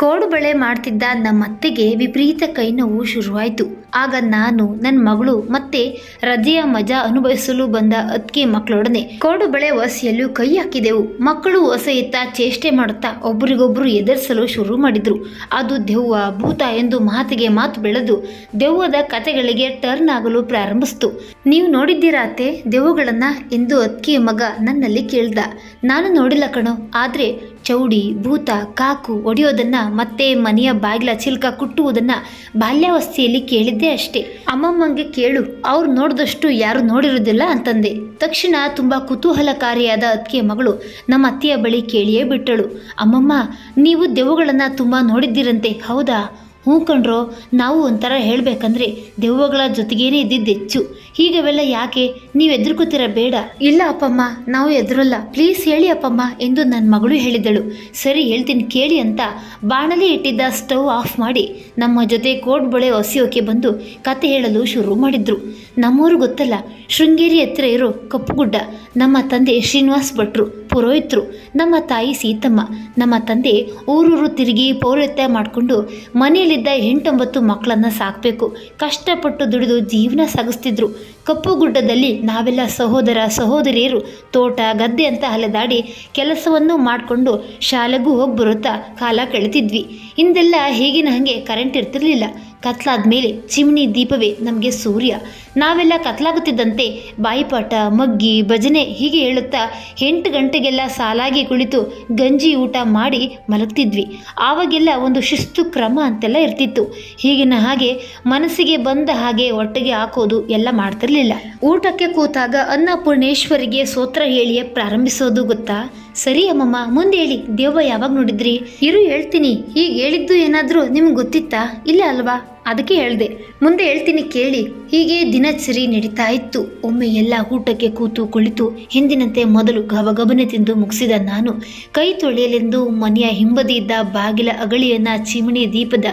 ಕೋಡು ಬಳೆ ಮಾಡ್ತಿದ್ದ ನಮ್ಮತ್ತೆಗೆ ವಿಪರೀತ ಕೈ ನೋವು ಶುರುವಾಯಿತು. ಆಗ ನಾನು ನನ್ನ ಮಗಳು ಮತ್ತೆ ರಜೆಯ ಮಜಾ ಅನುಭವಿಸಲು ಬಂದ ಅತ್ತಿಗೆ ಮಕ್ಕಳೊಡನೆ ಕೋಡು ಬಳೆ ಒಸೆಯಲು ಕೈ ಹಾಕಿದೆವು. ಮಕ್ಕಳು ಒಸೆಯುತ್ತ ಚೇಷ್ಟೆ ಮಾಡುತ್ತಾ ಒಬ್ಬರಿಗೊಬ್ಬರು ಎದುರಿಸಲು ಶುರು ಮಾಡಿದ್ರು. ಅದು ದೆವ್ವ ಭೂತ ಎಂದು ಮಾತಿಗೆ ಮಾತು ಬೆಳೆದು ದೆವ್ವದ ಕತೆಗಳಿಗೆ ಟರ್ನ್ ಆಗಲು ಪ್ರಾರಂಭಿಸಿತು. ನೀವು ನೋಡಿದ್ದೀರಾ ಅತ್ತೆ? ದೆವ್ವಗಳನ್ನ ಎಂದು ಅಕ್ಕಿಯ ಮಗ ನನ್ನಲ್ಲಿ ಕೇಳ್ದ. ನಾನು ನೋಡಿಲ್ಲ ಕಣೋ, ಆದರೆ ಚೌಡಿ, ಭೂತ, ಕಾಕು ಒಡೆಯೋದನ್ನು ಮತ್ತೆ ಮನೆಯ ಬಾಗಿಲ ಚಿಲ್ಕ ಕುಟ್ಟುವುದನ್ನು ಬಾಲ್ಯಾವಸ್ಥೆಯಲ್ಲಿ ಕೇಳಿದ್ದೆ ಅಷ್ಟೇ. ಅಮ್ಮಮ್ಮಂಗೆ ಕೇಳು, ಅವ್ರು ನೋಡಿದಷ್ಟು ಯಾರು ನೋಡಿರೋದಿಲ್ಲ ಅಂತಂದೆ. ತಕ್ಷಣ ತುಂಬ ಕುತೂಹಲಕಾರಿಯಾದ ಅತ್ತಿಗೆ ಮಗಳು ನಮ್ಮ ಅತ್ತೆಯ ಬಳಿ ಕೇಳಿಯೇ ಬಿಟ್ಟಳು. ಅಮ್ಮಮ್ಮ, ನೀವು ದೆವುಗಳನ್ನು ತುಂಬ ನೋಡಿದ್ದೀರಂತೆ, ಹೌದಾ? ಹ್ಞೂ ಕಣ್ರೋ, ನಾವು ಒಂಥರ ಹೇಳಬೇಕಂದ್ರೆ ದೆವ್ವಗಳ ಜೊತೆಗೇನೆ ಇದ್ದಿದ್ದು ಹೆಚ್ಚು ಹೀಗವೆಲ್ಲ ಯಾಕೆ? ನೀವು ಎದುರ್ಕೋತೀರ ಬೇಡ. ಇಲ್ಲ ಅಪ್ಪಮ್ಮ, ನಾವು ಎದುರಲ್ಲ ಪ್ಲೀಸ್ ಹೇಳಿ ಅಪ್ಪಮ್ಮ ಎಂದು ನನ್ನ ಮಗಳು ಹೇಳಿದಳು. ಸರಿ, ಹೇಳ್ತೀನಿ, ಕೇಳಿ ಅಂತ ಬಾಣಲಿ ಇಟ್ಟಿದ್ದ ಸ್ಟವ್ ಆಫ್ ಮಾಡಿ ನಮ್ಮ ಜೊತೆ ಕೋಡ್ ಬಳೆ ಒಸಿಯೋಕೆ ಬಂದು ಕತೆ ಹೇಳಲು ಶುರು ಮಾಡಿದ್ರು. ನಮ್ಮೂರು ಗೊತ್ತಲ್ಲ. ಶೃಂಗೇರಿ ಹತ್ತಿರ ಇರೋ ಕಪ್ಪುಗುಡ್ಡ ನಮ್ಮ ತಂದೆ ಶ್ರೀನಿವಾಸ್ ಭಟ್ರು, ಪುರೋಹಿತರು, ನಮ್ಮ ತಾಯಿ ಸೀತಮ್ಮ, ನಮ್ಮ ತಂದೆ ಊರೂರು ತಿರುಗಿ ಪೌರತ್ಯ ಮಾಡಿಕೊಂಡು ಮನೆಯಲ್ಲಿದ್ದ ಎಂಟೊಂಬತ್ತು ಮಕ್ಕಳನ್ನು ಸಾಕಬೇಕು. ಕಷ್ಟಪಟ್ಟು ದುಡಿದು ಜೀವನ ಸಾಗಿಸ್ತಿದ್ರು. ಕಪ್ಪು ಗುಡ್ಡದಲ್ಲಿ ನಾವೆಲ್ಲ ಸಹೋದರ ಸಹೋದರಿಯರು, ತೋಟ, ಗದ್ದೆ ಅಂತ ಅಲೆದಾಡಿ ಕೆಲಸವನ್ನು ಮಾಡಿಕೊಂಡು ಶಾಲೆಗೂ ಹೋಗಿ ಬರುತ್ತಾ ಕಾಲ ಕಳಿತಿದ್ವಿ ಹಿಂದೆಲ್ಲ ಹೇಗಿನ ಹಾಗೆ ಕರೆಂಟ್ ಇರ್ತಿರ್ಲಿಲ್ಲ. ಕತ್ಲಾದ ಮೇಲೆ ಚಿಮ್ನಿ ದೀಪವೇ ನಮಗೆ ಸೂರ್ಯ. ನಾವೆಲ್ಲ ಕತ್ಲಾಗುತ್ತಿದ್ದಂತೆ ಬಾಯಿಪಾಠ, ಮಗ್ಗಿ, ಭಜನೆ ಹೀಗೆ ಹೇಳುತ್ತಾ ಎಂಟು ಗಂಟೆಗೆಲ್ಲ ಸಾಲಾಗಿ ಕುಳಿತು ಗಂಜಿ ಊಟ ಮಾಡಿ ಮಲಗ್ತಿದ್ವಿ. ಆವಾಗೆಲ್ಲ ಒಂದು ಶಿಸ್ತು ಕ್ರಮ ಅಂತೆಲ್ಲ ಇರ್ತಿತ್ತು. ಹೀಗಿನ ಹಾಗೆ ಮನಸ್ಸಿಗೆ ಬಂದ ಹಾಗೆ ಒಟ್ಟಿಗೆ ಹಾಕೋದು ಎಲ್ಲ ಮಾಡ್ತಿರ್ಲಿಲ್ಲ. ಊಟಕ್ಕೆ ಕೂತಾಗ ಅನ್ನಪೂರ್ಣೇಶ್ವರಿಗೆ ಸೋತ್ರ ಹೇಳಿಯೇ ಪ್ರಾರಂಭಿಸೋದು ಗೊತ್ತಾ? ಸರಿ ಅಮ್ಮಮ್ಮ, ಮುಂದೆ ಹೇಳಿ. ದೇವ ಯಾವಾಗ ನೋಡಿದ್ರಿ? ಇರು, ಹೇಳ್ತೀನಿ. ಈಗ ಹೇಳಿದ್ದು ಏನಾದರೂ ನಿಮ್ಗೆ ಗೊತ್ತಿತ್ತಾ? ಇಲ್ಲ ಅಲ್ವಾ? ಅದಕ್ಕೆ ಹೇಳ್ದೆ. ಮುಂದೆ ಹೇಳ್ತೀನಿ ಕೇಳಿ. ಹೀಗೆ ದಿನಚರಿ ನಡೀತಾ ಇತ್ತು. ಒಮ್ಮೆ ಎಲ್ಲ ಊಟಕ್ಕೆ ಕೂತು ಕುಳಿತು ಹಿಂದಿನಂತೆ ಮೊದಲು ಗಬಗಬನೆ ತಿಂದು ಮುಗಿಸಿದ ನಾನು. ಕೈ ತೊಳೆಯಲೆಂದು ಮನೆಯ ಹಿಂಬದಿಯಿದ್ದ ಬಾಗಿಲ ಅಗಳಿಯನ್ನ ಚಿಮಣಿ ದೀಪದ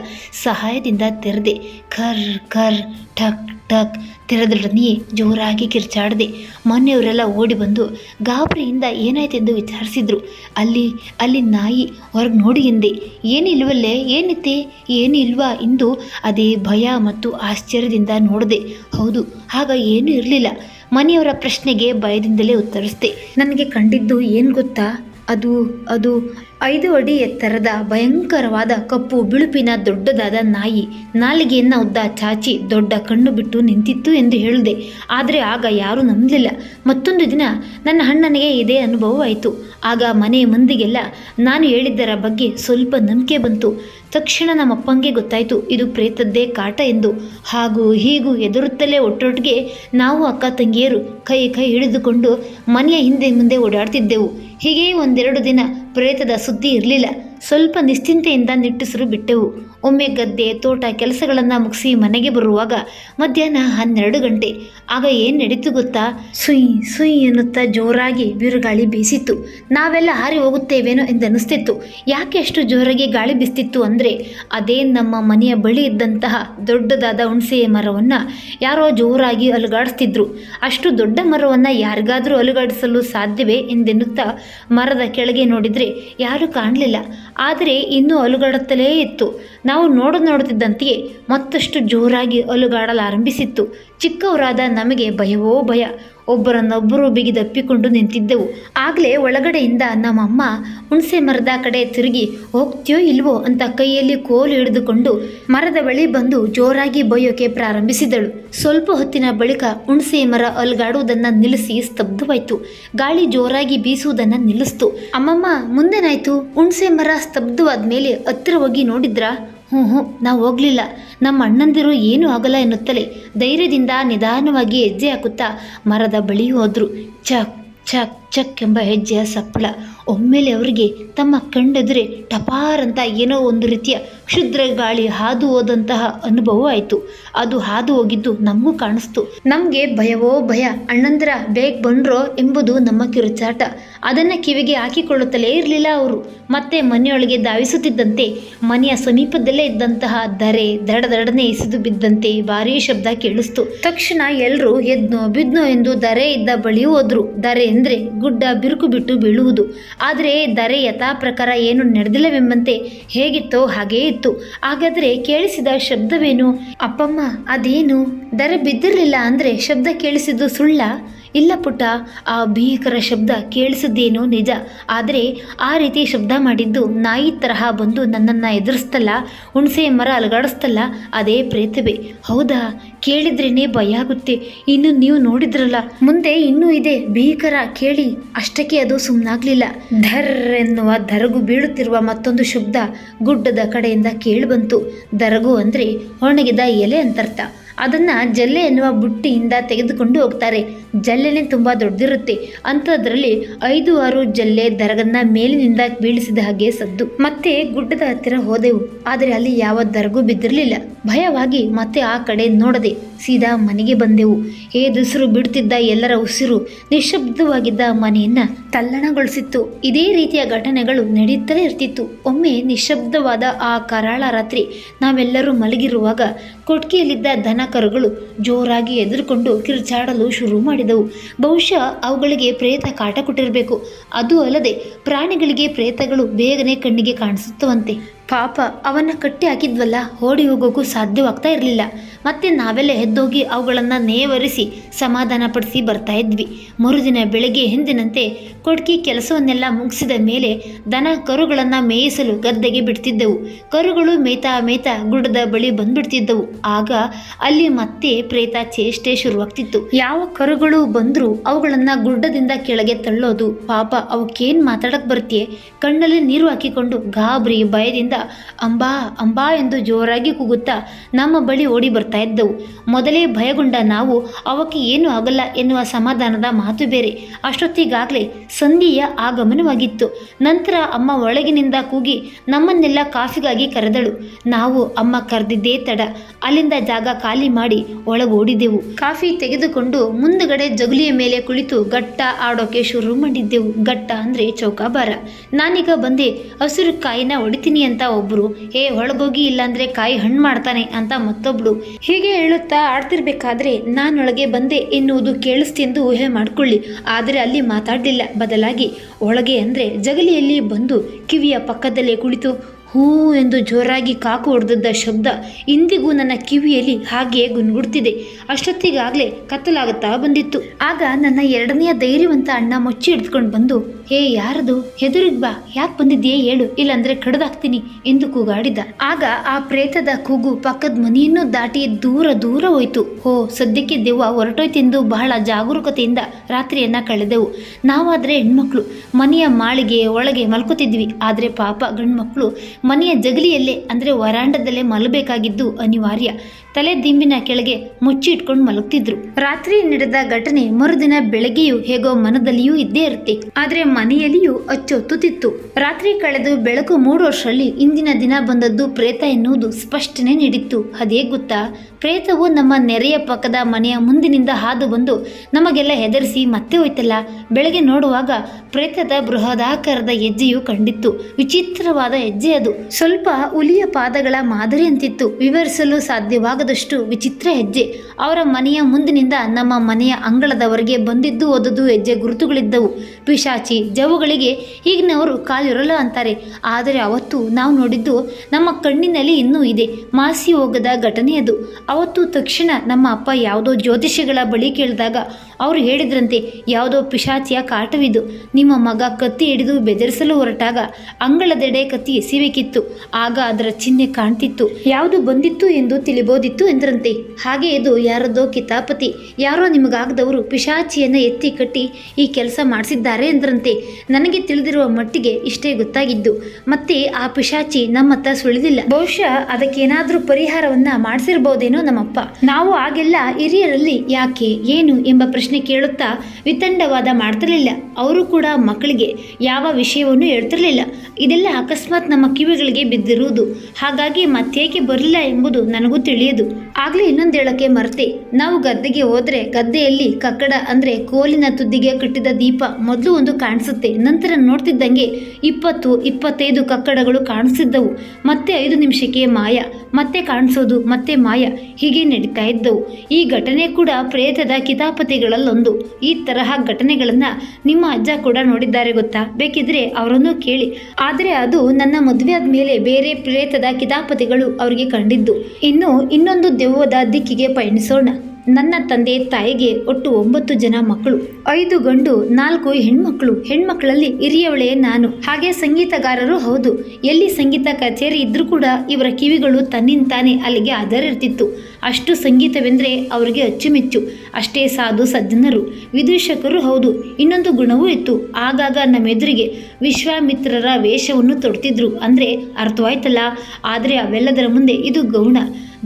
ಸಹಾಯದಿಂದ ತೆರೆದೆ. ಖರ್ ಖರ್, ಠಕ್ ಠಕ್ ತೆರೆದೊಡನೆಯೇ ಜೋರಾಗಿ ಕಿರ್ಚಾಡದೆ ಮನೆಯವರೆಲ್ಲ ಓಡಿ ಬಂದು ಗಾಬರಿಯಿಂದ ಏನಾಯ್ತೆಂದು ವಿಚಾರಿಸಿದ್ರು. ಅಲ್ಲಿ ಅಲ್ಲಿ ನಾಯಿ ಹೊರಗೆ ನೋಡಿ ಎಂದೆ, ಏನಿಲ್ವಲ್ಲೇ, ಏನಿತ್ತೆ, ಏನಿಲ್ವಾ ಎಂದು ಅದೇ ಭಯ ಮತ್ತು ಆಶ್ಚರ್ಯದಿಂದ ನೋಡಿದೆ. ಹೌದು, ಆಗ ಏನೂ ಇರಲಿಲ್ಲ. ಮನೆಯವರ ಪ್ರಶ್ನೆಗೆ ಭಯದಿಂದಲೇ ಉತ್ತರಿಸಿದೆ. ನನಗೆ ಕಂಡಿದ್ದು ಏನು ಗೊತ್ತಾ? ಅದು ಅದು ಐದು ಅಡಿ ಎತ್ತರದ ಭಯಂಕರವಾದ ಕಪ್ಪು ಬಿಳುಪಿನ ದೊಡ್ಡದಾದ ನಾಯಿ ನಾಲಿಗೆಯನ್ನು ಉದ್ದ ಚಾಚಿ ದೊಡ್ಡ ಕಣ್ಣು ಬಿಟ್ಟು ನಿಂತಿತ್ತು ಎಂದು ಹೇಳಿದೆ ಆದರೆ ಆಗ ಯಾರೂ ನಂಬಲಿಲ್ಲ. ಮತ್ತೊಂದು ದಿನ ನನ್ನ ಅಣ್ಣನಿಗೆ ಇದೇ ಅನುಭವವಾಯಿತು. ಆಗ ಮನೆ ಮಂದಿಗೆಲ್ಲ ನಾನು ಹೇಳಿದ್ದರ ಬಗ್ಗೆ ಸ್ವಲ್ಪ ನಂಬಿಕೆ ಬಂತು. ತಕ್ಷಣ ನಮ್ಮಪ್ಪಂಗೆ ಗೊತ್ತಾಯಿತು, ಇದು ಪ್ರೇತದ್ದೇ ಕಾಟ ಎಂದು. ಹಾಗೂ ಹೀಗೂ ಎದುರುತ್ತಲೇ ಒಟ್ಟೊಟ್ಟಿಗೆ ನಾವು ಅಕ್ಕ ತಂಗಿಯರು ಕೈ ಕೈ ಹಿಡಿದುಕೊಂಡು ಮನೆಯ ಹಿಂದೆ ಮುಂದೆ ಓಡಾಡ್ತಿದ್ದೆವು. ಹೀಗೆ ಒಂದೆರಡು ದಿನ ಪ್ರೇತದ ಸುದ್ದಿ ಇರಲಿಲ್ಲ. ಸ್ವಲ್ಪ ನಿಶ್ಚಿಂತೆಯಿಂದ ನಿಟ್ಟುಸಿರು ಬಿಟ್ಟೆವು. ಒಮ್ಮೆ ಗದ್ದೆ, ತೋಟ, ಕೆಲಸಗಳನ್ನು ಮುಗಿಸಿ ಮನೆಗೆ ಬರುವಾಗ ಮಧ್ಯಾಹ್ನ ಹನ್ನೆರಡು ಗಂಟೆ. ಆಗ ಏನು ನಡೀತು ಗೊತ್ತಾ? ಸುಯ್ ಸುಯ್ ಎನ್ನುತ್ತಾ ಜೋರಾಗಿ ಬಿರುಗಾಳಿ ಬೀಸಿತ್ತು. ನಾವೆಲ್ಲ ಹಾರಿ ಹೋಗುತ್ತೇವೇನೋ ಎಂದನಿಸ್ತಿತ್ತು ಯಾಕೆ ಅಷ್ಟು ಜೋರಾಗಿ ಗಾಳಿ ಬೀಸ್ತಿತ್ತು ಅಂದರೆ ಅದೇ ನಮ್ಮ ಮನೆಯ ಬಳಿ ಇದ್ದಂತಹ ದೊಡ್ಡದಾದ ಹುಣಸೆಯ ಮರವನ್ನು ಯಾರೋ ಜೋರಾಗಿ ಅಲುಗಾಡಿಸ್ತಿದ್ರು. ಅಷ್ಟು ದೊಡ್ಡ ಮರವನ್ನು ಯಾರಿಗಾದರೂ ಅಲುಗಾಡಿಸಲು ಸಾಧ್ಯವೇ ಎಂದೆನ್ನುತ್ತಾ ಮರದ ಕೆಳಗೆ ನೋಡಿದರೆ ಯಾರೂ ಕಾಣಲಿಲ್ಲ. ಆದರೆ ಇನ್ನೂ ಅಲುಗಾಡುತ್ತಲೇ ಇತ್ತು. ನಾವು ನೋಡು ನೋಡುತ್ತಿದ್ದಂತೆಯೇ ಮತ್ತಷ್ಟು ಜೋರಾಗಿ ಅಲುಗಾಡಲಾರಂಭಿಸಿತ್ತು. ಚಿಕ್ಕವರಾದ ನಮಗೆ ಭಯವೋ ಭಯ. ಒಬ್ಬರನ್ನೊಬ್ಬರು ಬಿಗಿದಪ್ಪಿಕೊಂಡು ನಿಂತಿದ್ದೆವು. ಆಗಲೇ ಒಳಗಡೆಯಿಂದ ನಮ್ಮಮ್ಮ ಹುಣಸೆ ಮರದ ಕಡೆ ತಿರುಗಿ, ಹೋಗ್ತೀಯೋ ಇಲ್ವೋ ಅಂತ ಕೈಯಲ್ಲಿ ಕೋಲು ಹಿಡಿದುಕೊಂಡು ಮರದ ಬಳಿ ಬಂದು ಜೋರಾಗಿ ಬೈಯೋಕೆ ಪ್ರಾರಂಭಿಸಿದಳು. ಸ್ವಲ್ಪ ಹೊತ್ತಿನ ಬಳಿಕ ಹುಣಸೆ ಮರ ಅಲ್ಗಾಡುವುದನ್ನು ನಿಲ್ಲಿಸಿ ಸ್ತಬ್ಧವಾಯಿತು. ಗಾಳಿ ಜೋರಾಗಿ ಬೀಸುವುದನ್ನು ನಿಲ್ಲಿಸ್ತು. ಅಮ್ಮಮ್ಮ, ಮುಂದೇನಾಯ್ತು? ಹುಣಸೆ ಮರ ಸ್ತಬ್ಧವಾದ ಮೇಲೆ ಹತ್ತಿರ ಹೋಗಿ ನೋಡಿದ್ರಾ? ಹ್ಞೂ ಹ್ಞೂ ನಾವು ಹೋಗಲಿಲ್ಲ. ನಮ್ಮ ಅಣ್ಣಂದಿರು ಏನೂ ಆಗಲ್ಲ ಎನ್ನುತ್ತಲೇ ಧೈರ್ಯದಿಂದ ನಿಧಾನವಾಗಿ ಹೆಜ್ಜೆ ಹಾಕುತ್ತಾ ಮರದ ಬಳಿ ಹೋದರು. ಚಕ್ ಚಕ್ ಚಕ್ ಎಂಬ ಹೆಜ್ಜೆಯ ಸಪ್ಪಳ ಒಮ್ಮೆಲೆ ಅವರಿಗೆ ತಮ್ಮ ಕಣ್ಣೆದುರೆ ಟಪಾರ್ ಅಂತ ಏನೋ ಒಂದು ರೀತಿಯ ಕ್ಷುದ್ರ ಗಾಳಿ ಹಾದು ಹೋದಂತಹ ಅನುಭವ ಆಯಿತು. ಅದು ಹಾದು ಹೋಗಿದ್ದು ನಮಗೂ ಕಾಣಿಸ್ತು. ನಮಗೆ ಭಯವೋ ಭಯ, ಅಣ್ಣಂದ್ರ ಬೇಗ ಬಂದ್ರೋ ಎಂಬುದು ನಮ್ಮ ಕಿರುಚಾಟ. ಅದನ್ನು ಕಿವಿಗೆ ಹಾಕಿಕೊಳ್ಳುತ್ತಲೇ ಇರಲಿಲ್ಲ ಅವರು. ಮತ್ತೆ ಮನೆಯೊಳಗೆ ಧಾವಿಸುತ್ತಿದ್ದಂತೆ, ಮನೆಯ ಸಮೀಪದಲ್ಲೇ ಇದ್ದಂತಹ ದರೆ ದಡದಡನೆ ಎಸೆದು ಬಿದ್ದಂತೆ ಭಾರೀ ಶಬ್ದ ಕೇಳಿಸ್ತು. ತಕ್ಷಣ ಎಲ್ಲರೂ ಎದ್ನೋ ಬಿದ್ನೋ ಎಂದು ದರೆ ಇದ್ದ ಬಳಿಯೂ ಹೋದ್ರು. ದರೆ ಎಂದರೆ ಗುಡ್ಡ ಬಿರುಕು ಬಿಟ್ಟು ಬೀಳುವುದು. ಆದರೆ ದರೆ ಯಥಾ ಪ್ರಕಾರ ಏನು ನಡೆದಿಲ್ಲವೆಂಬಂತೆ ಹೇಗಿತ್ತೋ ಹಾಗೇ ಇತ್ತು. ಹಾಗಾದರೆ ಕೇಳಿಸಿದ ಶಬ್ದವೇನು? ಅಪ್ಪಮ್ಮ, ಅದೇನು? ದರೆ ಬಿದ್ದಿರಲಿಲ್ಲ ಅಂದರೆ ಶಬ್ದ ಕೇಳಿಸಿದ್ದು ಸುಳ್ಳ? ಇಲ್ಲ ಪುಟ್ಟ, ಆ ಭೀಕರ ಶಬ್ದ ಕೇಳಿಸಿದ್ದೇನೋ ನಿಜ. ಆದರೆ ಆ ರೀತಿ ಶಬ್ದ ಮಾಡಿದ್ದು ನಾಯಿ ತರಹ ಬಂದು ನನ್ನನ್ನು ಎದುರಿಸ್ತಲ್ಲ, ಹುಣಸೆ ಮರ ಅಲಗಾಡಿಸ್ತಲ್ಲ, ಅದೇ ಪ್ರೇತವೇ ಹೌದಾ? ಕೇಳಿದ್ರೇನೆ ಭಯ ಆಗುತ್ತೆ. ಇನ್ನು ನೀವು ನೋಡಿದ್ರಲ್ಲ. ಮುಂದೆ ಇನ್ನೂ ಇದೆ. ಭೀಕರ ಕೇಳಿ ಅಷ್ಟಕ್ಕೆ ಅದು ಸುಮ್ಮನಾಗ್ಲಿಲ್ಲ ಧರ್ ಎನ್ನುವ ದರಗು ಬೀಳುತ್ತಿರುವ ಮತ್ತೊಂದು ಶಬ್ದ ಗುಡ್ಡದ ಕಡೆಯಿಂದ ಕೇಳಿಬಂತು ದರಗು ಅಂದರೆ ಒಣಗಿದ ಎಲೆ ಅಂತರ್ಥ. ಅದನ್ನ ಜಲ್ಲೆ ಎನ್ನುವ ಬುಟ್ಟಿಯಿಂದ ತೆಗೆದುಕೊಂಡು ಹೋಗ್ತಾರೆ. ಜಲ್ಲೆನೇ ತುಂಬಾ ದೊಡ್ಡದಿರುತ್ತೆ. ಅಂಥದ್ರಲ್ಲಿ ಐದು ಆರು ಜಲ್ಲೆ ದರಗನ್ನ ಮೇಲಿನಿಂದ ಬೀಳಿಸಿದ ಹಾಗೆ ಸದ್ದು. ಮತ್ತೆ ಗುಡ್ಡದ ಹತ್ತಿರ ಹೋದೆವು. ಆದರೆ ಅಲ್ಲಿ ಯಾವ ದರಗೂ ಬಿದ್ದಿರಲಿಲ್ಲ. ಭಯವಾಗಿ ಮತ್ತೆ ಆ ಕಡೆ ನೋಡದೆ ಸೀದಾ ಮನೆಗೆ ಬಂದೆವು. ಏದುಸಿರು ಬಿಡುತ್ತಿದ್ದ ಎಲ್ಲರ ಉಸಿರು. ನಿಶಬ್ದವಾಗಿದ್ದ ಮನೆಯನ್ನ ತಲ್ಲಣಗೊಳಿಸಿತ್ತು. ಇದೇ ರೀತಿಯ ಘಟನೆಗಳು ನಡೆಯುತ್ತಲೇ ಇರ್ತಿತ್ತು. ಒಮ್ಮೆ ನಿಶಬ್ದವಾದ ಆ ಕರಾಳ ರಾತ್ರಿ ನಾವೆಲ್ಲರೂ ಮಲಗಿರುವಾಗ ಕೊಟ್ಕಿಯಲ್ಲಿದ್ದ ದನ ಕರುಗಳು ಜೋರಾಗಿ ಎದುರುಕೊಂಡು ಕಿರ್ಚಾಡಲು ಶುರು ಮಾಡಿದವು. ಬಹುಶಃ ಅವುಗಳಿಗೆ ಪ್ರೇತ ಕಾಟ ಕೊಟ್ಟಿರಬೇಕು. ಅದು ಅಲ್ಲದೆ ಪ್ರಾಣಿಗಳಿಗೆ ಪ್ರೇತಗಳು ಬೇಗನೆ ಕಣ್ಣಿಗೆ ಕಾಣಿಸುತ್ತವಂತೆ. ಪಾಪ ಅವನ್ನ ಕಟ್ಟಿ ಹಾಕಿದ್ವಲ್ಲ ಓಡಿ ಹೋಗೋಕ್ಕೂ ಸಾಧ್ಯವಾಗ್ತಾ ಇರಲಿಲ್ಲ. ಮತ್ತೆ ನಾವೆಲ್ಲ ಎದ್ದೋಗಿ ಅವುಗಳನ್ನು ನೇವರಿಸಿ ಸಮಾಧಾನಪಡಿಸಿ ಬರ್ತಾ ಇದ್ವಿ. ಮರುದಿನ ಬೆಳಗ್ಗೆ ಹಿಂದಿನಂತೆ ಕೊಡ್ಕಿ ಕೆಲಸವನ್ನೆಲ್ಲ ಮುಗಿಸಿದ ಮೇಲೆ ದನ ಕರುಗಳನ್ನು ಮೇಯಿಸಲು ಗದ್ದೆಗೆ ಬಿಡ್ತಿದ್ದೆವು. ಕರುಗಳು ಮೇಯ್ತಾ ಮೇಯ್ತಾ ಗುಡ್ಡದ ಬಳಿ ಬಂದ್ಬಿಡ್ತಿದ್ದವು. ಆಗ ಅಲ್ಲಿ ಮತ್ತೆ ಪ್ರೇತ ಚೇಷ್ಟೆ ಶುರುವಾಗ್ತಿತ್ತು. ಯಾವ ಕರುಗಳು ಬಂದರೂ ಅವುಗಳನ್ನು ಗುಡ್ಡದಿಂದ ಕೆಳಗೆ ತಳ್ಳೋದು. ಪಾಪ, ಅವಕ್ಕೇನು ಮಾತಾಡಕ್ಕೆ ಬರ್ತೀಯೆ? ಕಣ್ಣಲ್ಲಿ ನೀರು ಹಾಕಿಕೊಂಡು ಗಾಬರಿ, ಭಯದಿಂದ ಅಂಬಾ ಅಂಬಾ ಎಂದು ಜೋರಾಗಿ ಕೂಗುತ್ತಾ ನಮ್ಮ ಬಳಿ ಓಡಿ ಬರ್ತಾ ಇದ್ದವು. ಮೊದಲೇ ಭಯಗೊಂಡ ನಾವು, ಅವಕ್ಕೆ ಏನೂ ಆಗಲ್ಲ ಎನ್ನುವ ಸಮಾಧಾನದ ಮಾತು ಬೇರೆ. ಅಷ್ಟೊತ್ತಿಗಾಗಲೇ ಸಂಧಿಯ ಆಗಮನವಾಗಿತ್ತು. ನಂತರ ಅಮ್ಮ ಒಳಗಿನಿಂದ ಕೂಗಿ ನಮ್ಮನ್ನೆಲ್ಲ ಕಾಫಿಗಾಗಿ ಕರೆದಳು. ನಾವು, ಅಮ್ಮ ಕರೆದಿದ್ದೇ ತಡ. ಅಲ್ಲಿಂದ ಜಾಗ ಖಾಲಿ ಮಾಡಿ ಒಳಗೋಡಿದೆವು ಕಾಫಿ ತೆಗೆದುಕೊಂಡು ಮುಂದುಗಡೆ ಜಗುಲಿಯ ಮೇಲೆ ಕುಳಿತು ಗಟ್ಟ ಆಡೋಕೆ ಶುರು ಮಾಡಿದ್ದೆವು. ಗಟ್ಟ ಅಂದ್ರೆ ಚೌಕಾಬಾರ ನಾನೀಗ ಬಂದೆ, ಹಸಿರು ಕಾಯಿನ ಹೊಡಿತೀನಿ ಅಂತ ಒಬ್ರು ಏ ಒಳಗೋಗಿ ಇಲ್ಲಾಂದ್ರೆ ಕಾಯಿ ಹಣ್ಣು ಮಾಡ್ತಾನೆ ಅಂತ ಮತ್ತೊಬ್ಳು. ಹೀಗೆ ಹೇಳುತ್ತಾ ಆಡ್ತಿರ್ಬೇಕಾದ್ರೆ, ನಾನೊಳಗೆ ಬಂದೆ ಎನ್ನುವುದು ಕೇಳಿಸ್ತೆಂದು ಊಹೆ ಮಾಡ್ಕೊಳ್ಳಿ. ಆದರೆ ಅಲ್ಲಿ ಮಾತಾಡಲಿಲ್ಲ. ಬದಲಾಗಿ, ಒಳಗೆ ಅಂದರೆ ಜಗಲಿಯಲ್ಲಿ ಬಂದು ಕಿವಿಯ ಪಕ್ಕದಲ್ಲೇ ಕುಳಿತು ಹೂ ಎಂದು ಜೋರಾಗಿ ಕಾಕು ಹೊಡೆದದ್ದ ಶಬ್ದ ಇಂದಿಗೂ ನನ್ನ ಕಿವಿಯಲ್ಲಿ ಹಾಗೆಯೇ ಗುನ್ಗುಡ್ತಿದೆ. ಅಷ್ಟೊತ್ತಿಗಾಗಲೇ ಕತ್ತಲಾಗುತ್ತಾ ಬಂದಿತ್ತು. ಆಗ ನನ್ನ ಎರಡನೆಯ ಧೈರ್ಯವಂತ ಅಣ್ಣ ಮುಚ್ಚಿ ಹಿಡ್ಕೊಂಡು ಬಂದು, ಹೇ ಯಾರದು? ಹೆದರಿಗ್ ಬಾ. ಯಾಕೆ ಬಂದಿದ್ಯೇ ಹೇಳು. ಇಲ್ಲಾಂದ್ರೆ ಕಡ್ದಾಕ್ತೀನಿ ಎಂದು ಕೂಗಾಡಿದ ಆಗ ಆ ಪ್ರೇತದ ಕೂಗು ಪಕ್ಕದ ಮನೆಯನ್ನು ದಾಟಿ ದೂರ ದೂರ ಹೋಯ್ತು. ಹೋ, ಸದ್ಯಕ್ಕೆ ದೆವ್ವ ಹೊರಟೋಯ್ತೆಂದು ಬಹಳ ಜಾಗರೂಕತೆಯಿಂದ ರಾತ್ರಿಯನ್ನ ಕಳೆದೆವು. ನಾವಾದ್ರೆ ಹೆಣ್ಮಕ್ಳು. ಮನೆಯ ಮಾಳಿಗೆ ಒಳಗೆ ಮಲ್ಕೋತಿದ್ವಿ. ಆದರೆ ಪಾಪ ಗಂಡ್ಮಕ್ಳು ಮನೆಯ ಜಗಲಿಯಲ್ಲೇ ಅಂದರೆ ವರಾಂಡದಲ್ಲೇ ಮಲಬೇಕಾಗಿದ್ದು ಅನಿವಾರ್ಯ. ತಲೆ ದಿಂಬಿನ ಕೆಳಗೆ ಮುಚ್ಚಿ ಇಟ್ಕೊಂಡು ಮಲಗ್ತಿದ್ರು. ರಾತ್ರಿ ನಡೆದ ಘಟನೆ ಮರುದಿನ ಬೆಳಗ್ಗೆಯೂ ಹೇಗೋ ಮನದಲ್ಲಿಯೂ ಇದ್ದೇ ಇರುತ್ತೆ. ಆದ್ರೆ ಮನೆಯಲ್ಲಿಯೂ ಅಚ್ಚೊತ್ತುತ್ತಿತ್ತು. ರಾತ್ರಿ ಕಳೆದು ಬೆಳಕು ಮೂರು ವರ್ಷದಲ್ಲಿ ಇಂದಿನ ದಿನ ಬಂದದ್ದು ಪ್ರೇತ ಎನ್ನುವುದು ಸ್ಪಷ್ಟನೆ ನೀಡಿತ್ತು. ಅದೇ ಗೊತ್ತಾ? ಪ್ರೇತವು ನಮ್ಮ ನೆರೆಯ ಪಕ್ಕದ ಮನೆಯ ಮುಂದಿನಿಂದ ಹಾದು ಬಂದು ನಮಗೆಲ್ಲ ಹೆದರಿಸಿ ಮತ್ತೆ ಹೋಯ್ತಲ್ಲ? ಬೆಳಗ್ಗೆ ನೋಡುವಾಗ ಪ್ರೇತದ ಬೃಹದಾಕಾರದ ಹೆಜ್ಜೆಯು ಕಂಡಿತ್ತು. ವಿಚಿತ್ರವಾದ ಹೆಜ್ಜೆ ಅದು. ಸ್ವಲ್ಪ ಹುಲಿಯ ಪಾದಗಳ ಮಾದರಿ ಅಂತಿತ್ತು. ವಿವರಿಸಲು ಸಾಧ್ಯವಾಗದಷ್ಟು ವಿಚಿತ್ರ ಹೆಜ್ಜೆ. ಅವರ ಮನೆಯ ಮುಂದಿನಿಂದ ನಮ್ಮ ಮನೆಯ ಅಂಗಳದವರೆಗೆ ಬಂದಿದ್ದು ಓದದು ಹೆಜ್ಜೆ ಗುರುತುಗಳಿದ್ದವು. ಪಿಶಾಚಿ ಜವುಗಳಿಗೆ ಈಗಿನವರು ಕಾಲಿರಲ್ಲ ಅಂತಾರೆ. ಆದರೆ ಅವತ್ತು ನಾವು ನೋಡಿದ್ದು ನಮ್ಮ ಕಣ್ಣಿನಲ್ಲಿ ಇನ್ನೂ ಇದೆ. ಮಾಸಿ ಹೋಗದ ಘಟನೆ ಅದು ಅವತ್ತು ತಕ್ಷಣ ನಮ್ಮ ಅಪ್ಪ ಯಾವುದೋ ಜ್ಯೋತಿಷಿಗಳ ಬಳಿ ಕೇಳಿದಾಗ ಅವರು ಹೇಳಿದ್ರಂತೆ, ಯಾವುದೋ ಪಿಶಾಚಿಯ ಕಾಟವಿದು. ನಿಮ್ಮ ಮಗ ಕತ್ತಿ ಹಿಡಿದು ಬೆದರಿಸಲು ಹೊರಟಾಗ ಅಂಗಳದೆಡೆ ಕತ್ತಿ ಎಸಿಬೇಕಿತ್ತು. ಆಗ ಅದರ ಚಿಹ್ನೆ ಕಾಣ್ತಿತ್ತು. ಯಾವುದು ಬಂದಿತ್ತು ಎಂದು ತಿಳಿಬೋದಿತ್ತು ಎಂದ್ರಂತೆ. ಹಾಗೆ ಇದು ಯಾರದೋ ಕಿತಾಪತಿ, ಯಾರೋ ನಿಮಗಾಗದವರು ಪಿಶಾಚಿಯನ್ನು ಎತ್ತಿ ಕಟ್ಟಿ ಈ ಕೆಲಸ ಮಾಡಿಸಿದ್ದಾರೆ ಎಂದ್ರಂತೆ. ನನಗೆ ತಿಳಿದಿರುವ ಮಟ್ಟಿಗೆ ಇಷ್ಟೇ ಗೊತ್ತಾಗಿದ್ದು, ಮತ್ತೆ ಆ ಪಿಶಾಚಿ ನಮ್ಮತ್ತ ಸುಳಿದಿಲ್ಲ. ಬಹುಶಃ ಅದಕ್ಕೇನಾದ್ರೂ ಪರಿಹಾರವನ್ನ ಮಾಡಿಸಿರ್ಬೋದೇನೋ ನಮ್ಮಪ್ಪ. ನಾವು ಆಗೆಲ್ಲ ಹಿರಿಯರಲ್ಲಿ ಯಾಕೆ, ಏನು ಎಂಬ ಪ್ರಶ್ನೆ ಕೇಳುತ್ತಾ ವಿತಂಡವಾದ ಮಾಡ್ತಿರಲಿಲ್ಲ. ಅವರು ಕೂಡ ಮಕ್ಕಳಿಗೆ ಯಾವ ವಿಷಯವನ್ನು ಹೇಳ್ತಿರಲಿಲ್ಲ. ಇದೆಲ್ಲ ಅಕಸ್ಮಾತ್ ನಮ್ಮ ಕಿವಿಗಳಿಗೆ ಬಿದ್ದಿರುವುದು. ಹಾಗಾಗಿ ಮತ್ತೇಕೆ ಬರಲಿಲ್ಲ ಎಂಬುದು ನನಗೂ ತಿಳಿಯದು. ಆಗಲೇ ಇನ್ನೊಂದು ಹೇಳಕ್ಕೆ ಮರೆತೆ. ನಾವು ಗದ್ದೆಗೆ ಹೋದರೆ ಗದ್ದೆಯಲ್ಲಿ ಕಕ್ಕಡ ಅಂದ್ರೆ ಕೋಲಿನ ತುದ್ದಿಗೆ ಕಟ್ಟಿದ ದೀಪ ಮೊದಲು ಒಂದು ಕಾಣಿಸುತ್ತೆ. ನಂತರ ನೋಡ್ತಿದ್ದಂಗೆ ಇಪ್ಪತ್ತು, ಇಪ್ಪತ್ತೈದು ಕಕ್ಕಡಗಳು ಕಾಣಿಸಿದ್ದವು. ಮತ್ತೆ ಐದು ನಿಮಿಷಕ್ಕೆ ಮಾಯ, ಮತ್ತೆ ಕಾಣಿಸೋದು, ಮತ್ತೆ ಮಾಯ ಹೀಗೆ ನಡೀತಾ ಇದ್ದವು. ಈ ಘಟನೆ ಕೂಡ ಪ್ರೇತದ ಕಿತಾಪತಿಗಳ ಘಟನೆಗಳಲ್ಲೊಂದು ಈ ತರಹ ಘಟನೆಗಳನ್ನ ನಿಮ್ಮ ಅಜ್ಜ ಕೂಡ ನೋಡಿದ್ದಾರೆ ಗೊತ್ತಾ? ಬೇಕಿದ್ರೆ ಅವರನ್ನು ಕೇಳಿ. ಆದರೆ ಅದು ನನ್ನ ಮದುವೆ ಆದ್ಮೇಲೆ ಬೇರೆ ಪ್ರೇತದ ಕಿತಾಪತಿಗಳು ಅವರಿಗೆ ಕಂಡಿದ್ದು. ಇನ್ನು ಇನ್ನೊಂದು ದೆವ್ವದ ದಿಕ್ಕಿಗೆ ಪಯಣಿಸೋಣ. ನನ್ನ ತಂದೆ ತಾಯಿಗೆ ಒಟ್ಟು ಒಂಬತ್ತು ಜನ ಮಕ್ಕಳು. ಐದು ಗಂಡು, ನಾಲ್ಕು ಹೆಣ್ಮಕ್ಳು. ಹೆಣ್ಮಕ್ಳಲ್ಲಿ ಹಿರಿಯವಳೇ ನಾನು. ಹಾಗೆ ಸಂಗೀತಗಾರರು ಹೌದು. ಎಲ್ಲಿ ಸಂಗೀತ ಕಚೇರಿ ಇದ್ರೂ ಕೂಡ ಇವರ ಕಿವಿಗಳು ತನ್ನಿಂತಾನೆ ಅಲ್ಲಿಗೆ ಅದರಿರ್ತಿತ್ತು ಅಷ್ಟು ಸಂಗೀತವೆಂದರೆ ಅವರಿಗೆ ಅಚ್ಚುಮೆಚ್ಚು. ಅಷ್ಟೇ ಸಾಧು ಸಜ್ಜನರು. ವಿದೂಷಕರು ಹೌದು. ಇನ್ನೊಂದು ಗುಣವೂ ಇತ್ತು. ಆಗಾಗ ನಮ್ಮೆದುರಿಗೆ ವಿಶ್ವಾಮಿತ್ರರ ವೇಷವನ್ನು ತೊಡ್ತಿದ್ರು. ಅಂದರೆ ಅರ್ಥವಾಯ್ತಲ್ಲ? ಆದರೆ ಅವೆಲ್ಲದರ ಮುಂದೆ ಇದು ಗೌಣ.